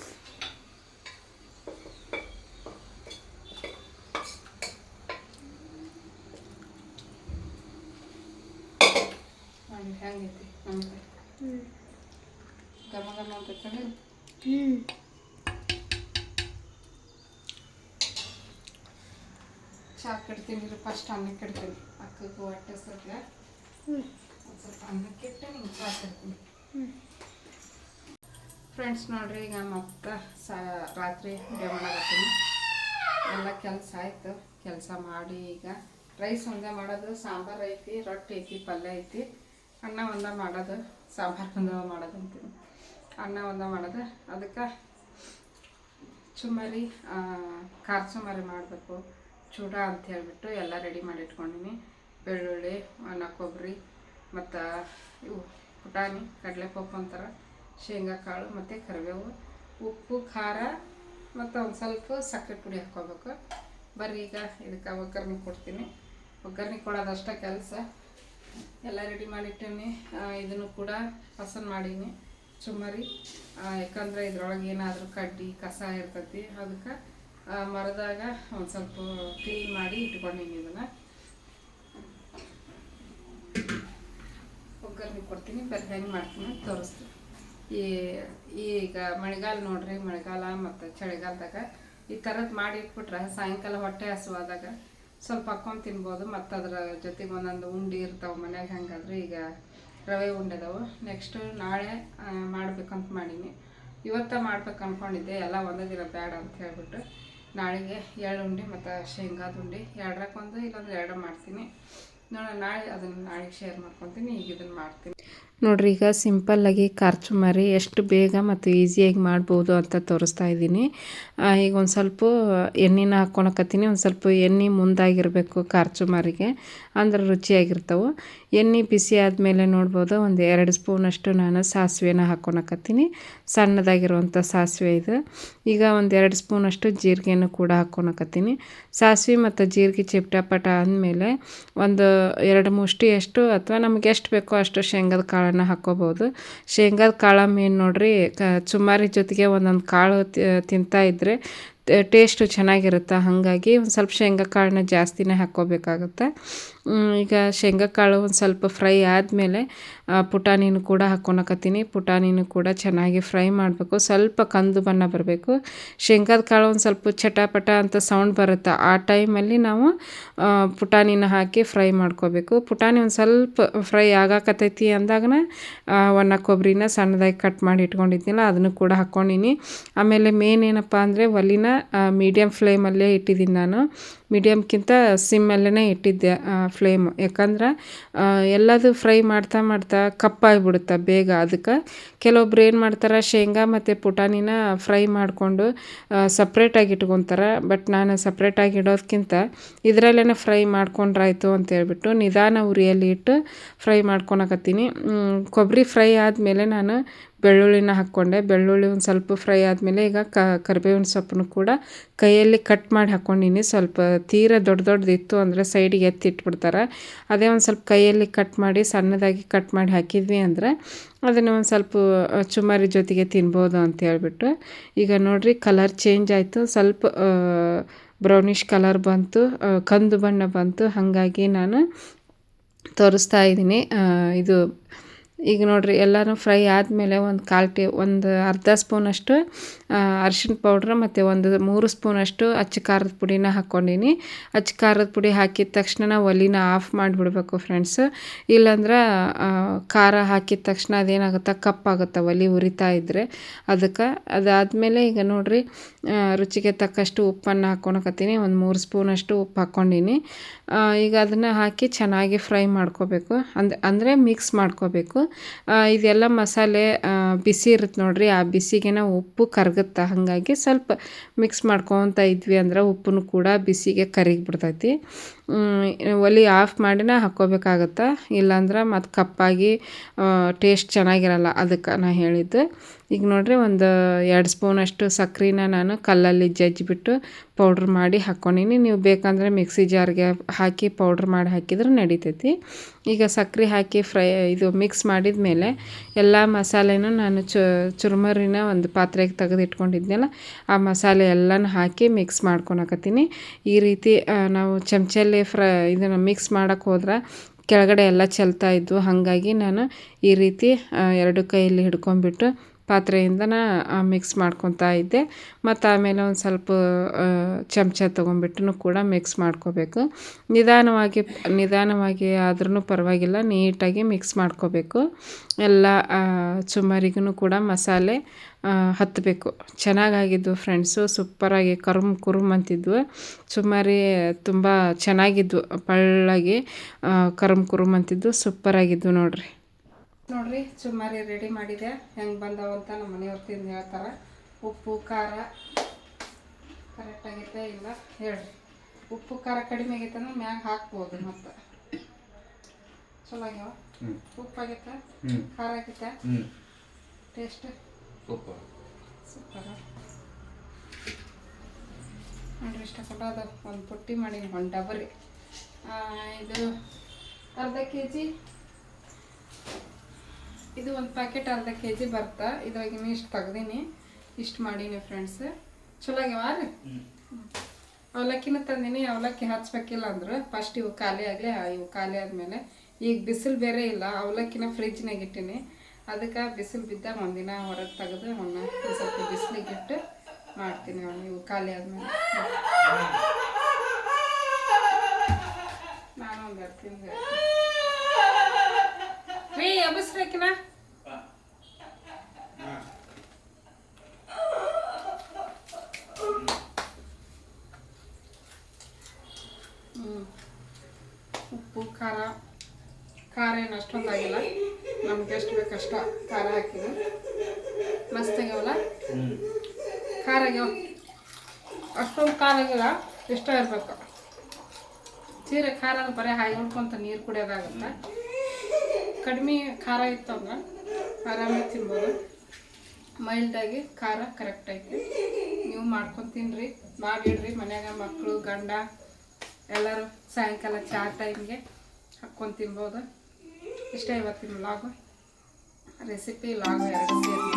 ಹೆಂಗೈತಿ. ನಮ್ಗೆ ಹ್ಞೂ ಘಮ ಘಮ ಅಂತ ಹ್ಞೂ ಚಾ ಕಟ್ತೀನಿ ಫಸ್ಟ್ ಅನ್ನಕ್ಕೆ ಇಡ್ತೀನಿ ಅಕ್ಕಗೂ ಹೊಟ್ಟೆ ಸದ್ಯ ಒಂದು ಸ್ವಲ್ಪ ಅನ್ನಕ್ಕೆ ಇಟ್ಟು ನಿಂಗೆ ಚಾ ಕಟ್ತೀನಿ. ಫ್ರೆಂಡ್ಸ್ ನೋಡ್ರಿ ಈಗ ಮತ್ತ ಸಾ ರಾತ್ರಿ ಅಡುಗೆ ಮಾಡಕತ್ತೀನಿ ಎಲ್ಲ ಕೆಲಸ ಆಯ್ತು. ಕೆಲಸ ಮಾಡಿ ಈಗ ರೈಸ್ ಒಂದೇ ಮಾಡೋದು ಸಾಂಬಾರು ಐತಿ ರೊಟ್ಟಿ ಐತಿ ಪಲ್ಯ ಐತಿ. ಅನ್ನ ಒಂದ ಮಾಡೋದು, ಸಾಂಬಾರು ಒಂದ ಮಾಡೋದು ಅಂತೀನಿ ಅನ್ನ ಒಂದ ಮಾಡೋದು. ಅದಕ್ಕೆ ಚುಮ್ಮರಿ ಖಾರ ಚುಮ್ಮರಿ ಮಾಡಬೇಕು. ಚೂಡ ಅಂತ ಹೇಳಿಬಿಟ್ಟು ಎಲ್ಲ ರೆಡಿ ಮಾಡಿ ಇಟ್ಕೊಂಡಿನಿ. ಬೆಳ್ಳುಳ್ಳಿ ಒಣ ಕೊಬ್ಬರಿ ಮತ್ತು ಇವು ಪುಟಾಣಿ, ಕಡಲೆಪಪ್ಪು ಅಂತಾರೆ ಶೇಂಗಾ ಕಾಳು ಮತ್ತು ಕರಿಬೇವು, ಉಪ್ಪು, ಖಾರ ಮತ್ತು ಒಂದು ಸ್ವಲ್ಪ ಸಕ್ಕರೆ ಪುಡಿ ಹಾಕ್ಕೋಬೇಕು ಬರ್ರಿ ಈಗ ಇದಕ್ಕೆ ಒಗ್ಗರಣೆ ಕೊಡ್ತೀನಿ. ಒಗ್ಗರಣೆ ಕೊಡೋದಷ್ಟೇ ಕೆಲಸ. ಎಲ್ಲ ರೆಡಿ ಮಾಡಿಟ್ಟೀನಿ. ಇದನ್ನು ಕೂಡ ಪಸಂದ್ ಮಾಡೀನಿ. ಚುಮ್ಮರಿ. ಯಾಕಂದ್ರೆ ಇದ್ರೊಳಗೆ ಏನಾದರೂ ಕಡ್ಡಿ, ಕಸ ಇರ್ತೈತಿ. ಅದಕ್ಕೆ ಮರದಾಗ ಒಂದು ಸ್ವಲ್ಪ ಕ್ಲೀನ್ ಮಾಡಿ ಇಟ್ಕೊಂಡೀನಿ ಇದನ್ನು. ಒಗ್ಗರಣೆ ಕೊಡ್ತೀನಿ ಬರ್ರಿ ಹೆಂಗೆ ಮಾಡ್ತೀನಿ ತೋರಿಸ್ತೀನಿ. ಈ ಈಗ ಮಳೆಗಾಲ ನೋಡ್ರಿ, ಮಳೆಗಾಲ ಮತ್ತು ಚಳಿಗಾಲದಾಗ ಈ ಥರದ್ದು ಮಾಡಿ ಇಟ್ಬಿಟ್ರೆ ಸಾಯಂಕಾಲ ಹೊಟ್ಟೆ ಹಸುವಾದಾಗ ಸ್ವಲ್ಪ ಹಾಕೊಂಡು ತಿನ್ಬೋದು ಮತ್ತು ಅದರ ಜೊತೆಗೆ ಒಂದೊಂದು ಉಂಡೆ ಇರ್ತಾವೆ ಮನ್ಯಾಗ ಹೆಂಗಾದ್ರೆ ಈಗ ರವೆ ಉಂಡೆ ಅದಾವು ನೆಕ್ಸ್ಟ್ ನಾಳೆ ಮಾಡಬೇಕಂತ ಮಾಡ್ಬೇಕಂತ ಮಾಡೀನಿ. ಇವತ್ತ ಮಾಡ್ಬೇಕು ಅಂದ್ಕೊಂಡಿದ್ದೆ ಎಲ್ಲ ಒಂದೇ ದಿನ ಬೇಡ ಅಂತ ಹೇಳ್ಬಿಟ್ಟು. ನಾಳೆಗೆ ಎರಡು ಉಂಡೆ ಮತ್ತು ಶೇಂಗಾದ ಉಂಡೆ ಎರಡರಕ್ಕೊಂದು ಇಲ್ಲೊಂದು ಎರಡು ಮಾಡ್ತೀನಿ. ನೋಡೋಣ, ನಾಳೆ ಅದನ್ನು ನಾಳೆಗೆ ಶೇರ್ ಮಾಡ್ಕೊತೀನಿ, ಈಗ ಇದನ್ನು ಮಾಡ್ತೀನಿ. ನೋಡ್ರಿ, ಈಗ ಸಿಂಪಲ್ಲಾಗಿ ಖರ್ಚುಮಾರಿ ಎಷ್ಟು ಬೇಗ ಮತ್ತು ಈಸಿಯಾಗಿ ಮಾಡ್ಬೋದು ಅಂತ ತೋರಿಸ್ತಾ ಇದ್ದೀನಿ. ಈಗ ಒಂದು ಸ್ವಲ್ಪ ಎಣ್ಣೆನ ಹಾಕ್ಕೊಳಕತ್ತೀನಿ ಒಂದು ಸ್ವಲ್ಪ ಎಣ್ಣೆ ಮುಂದಾಗಿರಬೇಕು ಖರ್ಚುಮಾರಿಗೆ ಅಂದ್ರೆ ರುಚಿಯಾಗಿರ್ತವೆ. ಎಣ್ಣೆ ಬಿಸಿ ಆದಮೇಲೆ ನೋಡ್ಬೋದು, ಒಂದು ಎರಡು ಸ್ಪೂನಷ್ಟು ನಾನು ಸಾಸಿವೆನ ಹಾಕ್ಕೊಳಕತ್ತೀನಿ ಸಣ್ಣದಾಗಿರುವಂಥ ಸಾಸಿವೆ ಇದು. ಈಗ ಒಂದು ಎರಡು ಸ್ಪೂನಷ್ಟು ಜೀರಿಗೆನ ಕೂಡ ಹಾಕ್ಕೊಳಕತ್ತೀನಿ ಸಾಸಿವೆ ಮತ್ತು ಜೀರಿಗೆ ಚಿಪ್ಟಪಟ ಅಂದಮೇಲೆ ಒಂದು ಎರಡು ಮುಷ್ಟಿಯಷ್ಟು ಅಥವಾ ನಮಗೆ ಎಷ್ಟು ಬೇಕೋ ಅಷ್ಟು ಶೇಂಗದ ಕಾಳನ್ನು ಹಾಕ್ಕೋಬೋದು ಶೇಂಗಾದ ಕಾಳು ಮೇನ್ ನೋಡ್ರಿ, ಕ ಚುಮ್ಮಾರಿ ಜೊತೆಗೆ ಒಂದೊಂದು ಕಾಳು ತಿಂತಾ ಇದ್ದರೆ ಟೇಸ್ಟು ಚೆನ್ನಾಗಿರುತ್ತೆ? ಹಾಗಾಗಿ ಒಂದು ಸ್ವಲ್ಪ ಶೇಂಗಾ ಕಾಳನ್ನ ಜಾಸ್ತಿನೇ ಹಾಕ್ಕೋಬೇಕಾಗುತ್ತೆ ಈಗ ಶೇಂಗಾ ಕಾಳು ಒಂದು ಸ್ವಲ್ಪ ಫ್ರೈ ಆದಮೇಲೆ ಪುಟಾಣಿನೂ ಕೂಡ ಹಾಕ್ಕೊಳಕತ್ತೀನಿ ಪುಟಾಣಿನೂ ಕೂಡ ಚೆನ್ನಾಗಿ ಫ್ರೈ ಮಾಡಬೇಕು. ಸ್ವಲ್ಪ ಕಂದು ಬಣ್ಣ ಬರಬೇಕು. ಶೇಂಗಾದ ಕಾಳು ಒಂದು ಸ್ವಲ್ಪ ಚಟಪಟ ಅಂತ ಸೌಂಡ್ ಬರುತ್ತೆ. ಆ ಟೈಮಲ್ಲಿ ನಾವು ಪುಟಾಣಿನ ಹಾಕಿ ಫ್ರೈ ಮಾಡ್ಕೋಬೇಕು. ಪುಟಾಣಿ ಒಂದು ಸ್ವಲ್ಪ ಫ್ರೈ ಆಗಾಕತ್ತೈತಿ ಅಂದಾಗನ ಒಣ ಕೊಬ್ಬರಿನ ಸಣ್ಣದಾಗಿ ಕಟ್ ಮಾಡಿ ಇಟ್ಕೊಂಡಿದ್ದೀನಲ್ಲ ಅದನ್ನು ಕೂಡ ಹಾಕ್ಕೊಂಡಿನಿ ಆಮೇಲೆ ಮೇನ್ ಏನಪ್ಪ ಅಂದರೆ ಒಲಿನ ಮೀಡಿಯಮ್ ಫ್ಲೇಮಲ್ಲೇ ಇಟ್ಟಿದ್ದೀನಿ ನಾನು. ಮೀಡಿಯಮ್ಗಿಂತ ಸಿಮ್ಮಲ್ಲೇ ಇಟ್ಟಿದ್ದೆ ಫ್ಲೇಮ್. ಯಾಕಂದ್ರೆ ಎಲ್ಲದು ಫ್ರೈ ಮಾಡ್ತಾ ಮಾಡ್ತಾ ಕಪ್ಪಾಗಿಬಿಡುತ್ತೆ ಬೇಗ. ಅದಕ್ಕೆ ಕೆಲವೊಬ್ರು ಏನು ಮಾಡ್ತಾರೆ, ಶೇಂಗಾ ಮತ್ತು ಪುಟಾಣಿನ ಫ್ರೈ ಮಾಡಿಕೊಂಡು ಸಪ್ರೇಟಾಗಿ ಇಟ್ಕೊತಾರೆ. ಬಟ್ ನಾನು ಸಪ್ರೇಟಾಗಿ ಇಡೋದಕ್ಕಿಂತ ಇದರಲ್ಲೇ ಫ್ರೈ ಮಾಡ್ಕೊಂಡ್ರಾಯ್ತು ಅಂತ ಹೇಳ್ಬಿಟ್ಟು ನಿಧಾನ ಉರಿಯಲ್ಲಿ ಇಟ್ಟು ಫ್ರೈ ಮಾಡ್ಕೊಳಕತ್ತೀನಿ. ಕೊಬ್ಬರಿ ಫ್ರೈ ಆದಮೇಲೆ ನಾನು ಬೆಳ್ಳುಳ್ಳಿನ ಹಾಕ್ಕೊಂಡೆ. ಬೆಳ್ಳುಳ್ಳಿ ಒಂದು ಸ್ವಲ್ಪ ಫ್ರೈ ಆದಮೇಲೆ ಈಗ ಕರಿಬೇವಿನ ಸೊಪ್ಪನ್ನು ಕೂಡ ಕೈಯಲ್ಲಿ ಕಟ್ ಮಾಡಿ ಹಾಕ್ಕೊಂಡಿನಿ ಸ್ವಲ್ಪ ತೀರ ದೊಡ್ಡ ದೊಡ್ಡದಿತ್ತು ಅಂದರೆ ಸೈಡಿಗೆ ಎತ್ತಿಟ್ಬಿಡ್ತಾರೆ ಅದೇ ಒಂದು ಸ್ವಲ್ಪ ಕೈಯಲ್ಲಿ ಕಟ್ ಮಾಡಿ, ಸಣ್ಣದಾಗಿ ಕಟ್ ಮಾಡಿ ಹಾಕಿದ್ವಿ ಅಂದರೆ ಅದನ್ನು ಒಂದು ಸ್ವಲ್ಪ ಚುಮಾರಿ ಜೊತೆಗೆ ತಿನ್ಬೋದು ಅಂತ ಹೇಳ್ಬಿಟ್ಟು. ಈಗ ನೋಡಿರಿ ಕಲರ್ ಚೇಂಜ್ ಆಯಿತು. ಸ್ವಲ್ಪ ಬ್ರೌನಿಷ್ ಕಲರ್ ಬಂತು. ಕಂದು ಬಣ್ಣ ಬಂತು. ಹಾಗಾಗಿ ನಾನು ತೋರಿಸ್ತಾ ಇದ್ದೀನಿ. ಇದು ಈಗ ನೋಡಿರಿ, ಎಲ್ಲಾನು ಫ್ರೈ ಆದಮೇಲೆ ಒಂದು ಕಾಲು ಟೀ, ಒಂದು ಅರ್ಧ ಸ್ಪೂನಷ್ಟು ಅರ್ಶಿನ ಪೌಡ್ರ್ ಮತ್ತು ಒಂದು ಮೂರು ಸ್ಪೂನಷ್ಟು ಅಚ್ಚ ಖಾರದ ಪುಡಿನ ಹಾಕ್ಕೊಂಡಿನಿ ಅಚ್ಚ ಖಾರದ ಪುಡಿ ಹಾಕಿದ ತಕ್ಷಣ ಒಲಿನ ಆಫ್ ಮಾಡಿಬಿಡ್ಬೇಕು ಫ್ರೆಂಡ್ಸ್ ಇಲ್ಲಾಂದ್ರೆ ಖಾರ ಹಾಕಿದ ತಕ್ಷಣ ಅದೇನಾಗುತ್ತೆ ಕಪ್ಪಾಗುತ್ತೆ ಒಲಿ ಉರಿತಾ ಇದ್ದರೆ ಅದಕ್ಕೆ. ಅದಾದಮೇಲೆ ಈಗ ನೋಡಿರಿ ರುಚಿಗೆ ತಕ್ಕಷ್ಟು ಉಪ್ಪನ್ನು ಹಾಕ್ಕೊಳಕತ್ತೀನಿ ಒಂದು ಮೂರು ಸ್ಪೂನಷ್ಟು ಉಪ್ಪು ಹಾಕ್ಕೊಂಡಿನಿ ಈಗ ಅದನ್ನು ಹಾಕಿ ಚೆನ್ನಾಗಿ ಫ್ರೈ ಮಾಡ್ಕೋಬೇಕು. ಅಂದ್, ಅಂದರೆ ಮಿಕ್ಸ್ ಮಾಡ್ಕೋಬೇಕು. ಇದೆಲ್ಲ ಮಸಾಲೆ ಬಿಸಿ ಇರುತ್ತೆ ನೋಡ್ರಿ. ಆ ಬಿಸಿಗೆ ನಾವು ಉಪ್ಪು ಕರಗುತ್ತೆ ಹಾಗಾಗಿ ಸ್ವಲ್ಪ ಮಿಕ್ಸ್ ಮಾಡ್ಕೊತ ಇದ್ವಿ ಅಂದ್ರೆ ಉಪ್ಪನ್ನು ಕೂಡ ಬಿಸಿಗೆ ಕರಗಿ ಬಿಡ್ತೈತಿ ಹ್ಮ್, ಒಲಿ ಆಫ್ ಮಾಡಿನ ಹಾಕ್ಕೋಬೇಕಾಗತ್ತೆ. ಇಲ್ಲಾಂದ್ರೆ ಮತ್ತು ಕಪ್ಪಾಗಿ ಟೇಸ್ಟ್ ಚೆನ್ನಾಗಿರಲ್ಲ ಅದಕ್ಕೆ ನಾ ಹೇಳಿದ್ದು. ಈಗ ನೋಡಿರಿ ಒಂದು ಎರಡು ಸ್ಪೂನಷ್ಟು ಸಕ್ಕರೆನ ನಾನು ಕಲ್ಲಲ್ಲಿ ಜಜ್ಜಿಬಿಟ್ಟು ಪೌಡ್ರ್ ಮಾಡಿ ಹಾಕ್ಕೊಂಡಿನಿ ನೀವು ಬೇಕಂದರೆ ಮಿಕ್ಸಿ ಜಾರ್ಗೆ ಹಾಕಿ ಪೌಡ್ರ್ ಮಾಡಿ ಹಾಕಿದ್ರೆ ನಡಿತೈತಿ. ಈಗ ಸಕ್ಕರೆ ಹಾಕಿ ಫ್ರೈ ಇದು ಮಿಕ್ಸ್ ಮಾಡಿದ ಮೇಲೆ ಎಲ್ಲ ಮಸಾಲೆನೂ ನಾನು ಚುರುಮರಿನ ಒಂದು ಪಾತ್ರೆಗೆ ತೆಗೆದು ಇಟ್ಕೊಂಡಿದ್ನಲ್ಲ ಆ ಮಸಾಲೆ ಎಲ್ಲನೂ ಹಾಕಿ ಮಿಕ್ಸ್ ಮಾಡ್ಕೊಳಕತ್ತೀನಿ. ಈ ರೀತಿ ನಾವು ಚಮಚಲ್ಲಿ ಫ್ರೈ ಇದನ್ನು ಮಿಕ್ಸ್ ಮಾಡೋಕ್ಕೆ ಹೋದ್ರೆ ಕೆಳಗಡೆ ಎಲ್ಲ ಚೆಲ್ತಾ ಇದ್ವು. ಹಾಗಾಗಿ ನಾನು ಈ ರೀತಿ ಎರಡು ಕೈಯಲ್ಲಿ ಹಿಡ್ಕೊಂಡ್ಬಿಟ್ಟು ಪಾತ್ರೆಯಿಂದನ ಮಿಕ್ಸ್ ಮಾಡ್ಕೊತಾ ಇದ್ದೆ. ಮತ್ತು ಆಮೇಲೆ ಒಂದು ಸ್ವಲ್ಪ ಚಮಚ ತೊಗೊಂಬಿಟ್ಟು ಕೂಡ ಮಿಕ್ಸ್ ಮಾಡ್ಕೋಬೇಕು. ನಿಧಾನವಾಗಿ ನಿಧಾನವಾಗಿ ಆದ್ರೂ ಪರವಾಗಿಲ್ಲ, ನೀಟಾಗಿ ಮಿಕ್ಸ್ ಮಾಡ್ಕೋಬೇಕು. ಎಲ್ಲ ಸುಮಾರಿಗೂ ಕೂಡ ಮಸಾಲೆ ಹತ್ತಬೇಕು ಚೆನ್ನಾಗಾಗಿದ್ವು ಫ್ರೆಂಡ್ಸು ಸೂಪರಾಗಿ ಕರುಮ್ ಕುರುಮ್ ಅಂತಿದ್ವು. ಸುಮಾರಿ ತುಂಬ ಚೆನ್ನಾಗಿದ್ವು, ಪಳ್ಳಾಗಿ ಕರುಮ್ ಕುರುಮ್ ಅಂತಿದ್ವು, ಸೂಪರಾಗಿದ್ವು ನೋಡ್ರಿ. ನೋಡ್ರಿ ಸುಮಾರಿ ರೆಡಿ ಮಾಡಿದೆ. ಹೆಂಗೆ ಬಂದವ ಅಂತ ನಮ್ಮ ಮನೆಯವ್ರು ತಿಂದು ಹೇಳ್ತಾರೆ. ಉಪ್ಪು ಖಾರ ಕರೆಕ್ಟ್ ಆಗೈತೆ ಇಲ್ಲ ಹೇಳ್ರಿ. ಉಪ್ಪು ಖಾರ ಕಡಿಮೆ ಆಗೈತೆ ಅಂದ್ರೆ ಮ್ಯಾಗ ಹಾಕ್ಬೋದು ಮತ್ತು. ಚಲೋ ಆಗ್ಯಾವ? ಹ್ಞೂ ಉಪ್ಪು ಆಗೈತೆ? ಖಾರ ಆಗೈತೆ? Taste super. ಸೂಪರ. ನೋಡ್ರಿ ಇಷ್ಟಪಟ್ಟು ಅದು ಒಂದು ಪುಟ್ಟಿ ಮಾಡೀನಿ ಒಂದು ಡಬರಿ ಇದು ಅರ್ಧ ಕೆ ಜಿ ಇದು ಒಂದು ಪ್ಯಾಕೆಟ್ ಅರ್ಧ ಕೆ ಜಿ ಬರ್ತಾ ಇದ್ರಾಗಿನ ಇಷ್ಟು ತೆಗ್ದೀನಿ. ಇಷ್ಟು ಮಾಡೀನಿ ಫ್ರೆಂಡ್ಸ್ ಚಲೋ ಆಗ್ಯಾವ ರೀ ಅವಲಕ್ಕಿನ ತಂದೀನಿ ಅವಲಕ್ಕಿ ಹಚ್ಬೇಕಿಲ್ಲ ಅಂದ್ರೆ. ಫಸ್ಟ್ ಇವು ಖಾಲಿ ಆಗಲಿ ಇವು ಖಾಲಿ ಆದಮೇಲೆ. ಈಗ ಬಿಸಿಲು ಬೇರೆ ಇಲ್ಲ ಅವಲಕ್ಕಿನ ಫ್ರಿಜ್ನಾಗ ಇಟ್ಟೀನಿ. ಅದಕ್ಕೆ ಬಿಸಿಲು ಬಿದ್ದಾಗ ಒಂದಿನ ಹೊರಗೆ ತೆಗೆದು ಅವನ್ನ ಒಂದು ಸ್ವಲ್ಪ ಬಿಸಿಲಿಗೆ ಇಟ್ಟು ಮಾಡ್ತೀನಿ ಅವನು. ಇವು ಖಾಲಿ ಆದಮೇಲೆ. ನಾನು ಒಂದು ಎರಡು ರೀ ಎಬ್ಬಿಸ್ಬೇಕಿನ ಉಪ್ಪು, ಖಾರ. ಖಾರ ಏನು ಅಷ್ಟೊಂದು ಆಗಿಲ್ಲ. ನಮ್ಗೆ ಎಷ್ಟು ಬೇಕು ಅಷ್ಟ ಖಾರ ಹಾಕಿದೆ. ಮಸ್ತ್ ಆಗ್ಯಾವಲ್ಲ? ಖಾರ ಆಗ್ಯಾವ? ಅಷ್ಟೊಂದು ಖಾರ ಆಗಿಲ್ಲ. ಇಷ್ಟ ಇರ್ಬೇಕು. ಸೀರೆ ಖಾರ ಬರೀ ಹಾಯಿ ಹೊಡ್ಕೊಂತ ನೀರು ಕುಡಿಯೋದಾಗತ್ತೆ. ಕಡಿಮೆ ಖಾರ ಇತ್ತಂದ್ರೆ ಆರಾಮಾಗಿ ತಿನ್ಬೋದು. ಮೈಲ್ಡಾಗಿ ಖಾರ ಕರೆಕ್ಟ್ ಐತಿ. ನೀವು ಮಾಡ್ಕೊಂಡು ತಿನ್ನಿರಿ ಮಾಡಿಡ್ರಿ ಮನ್ಯಾಗ ಮಕ್ಕಳು ಗಂಡ, ಎಲ್ಲರೂ ಸಾಯಂಕಾಲ ಚಹಾ ಟೈಮ್ಗೆ ಹಾಕ್ಕೊಂಡು ತಿನ್ಬೋದು. ಇಷ್ಟ ಇವತ್ತಿನ ಲಾಗು ರೆಸಿಪಿ ಲಾಗು ಎರಡು ಸೇರಿ.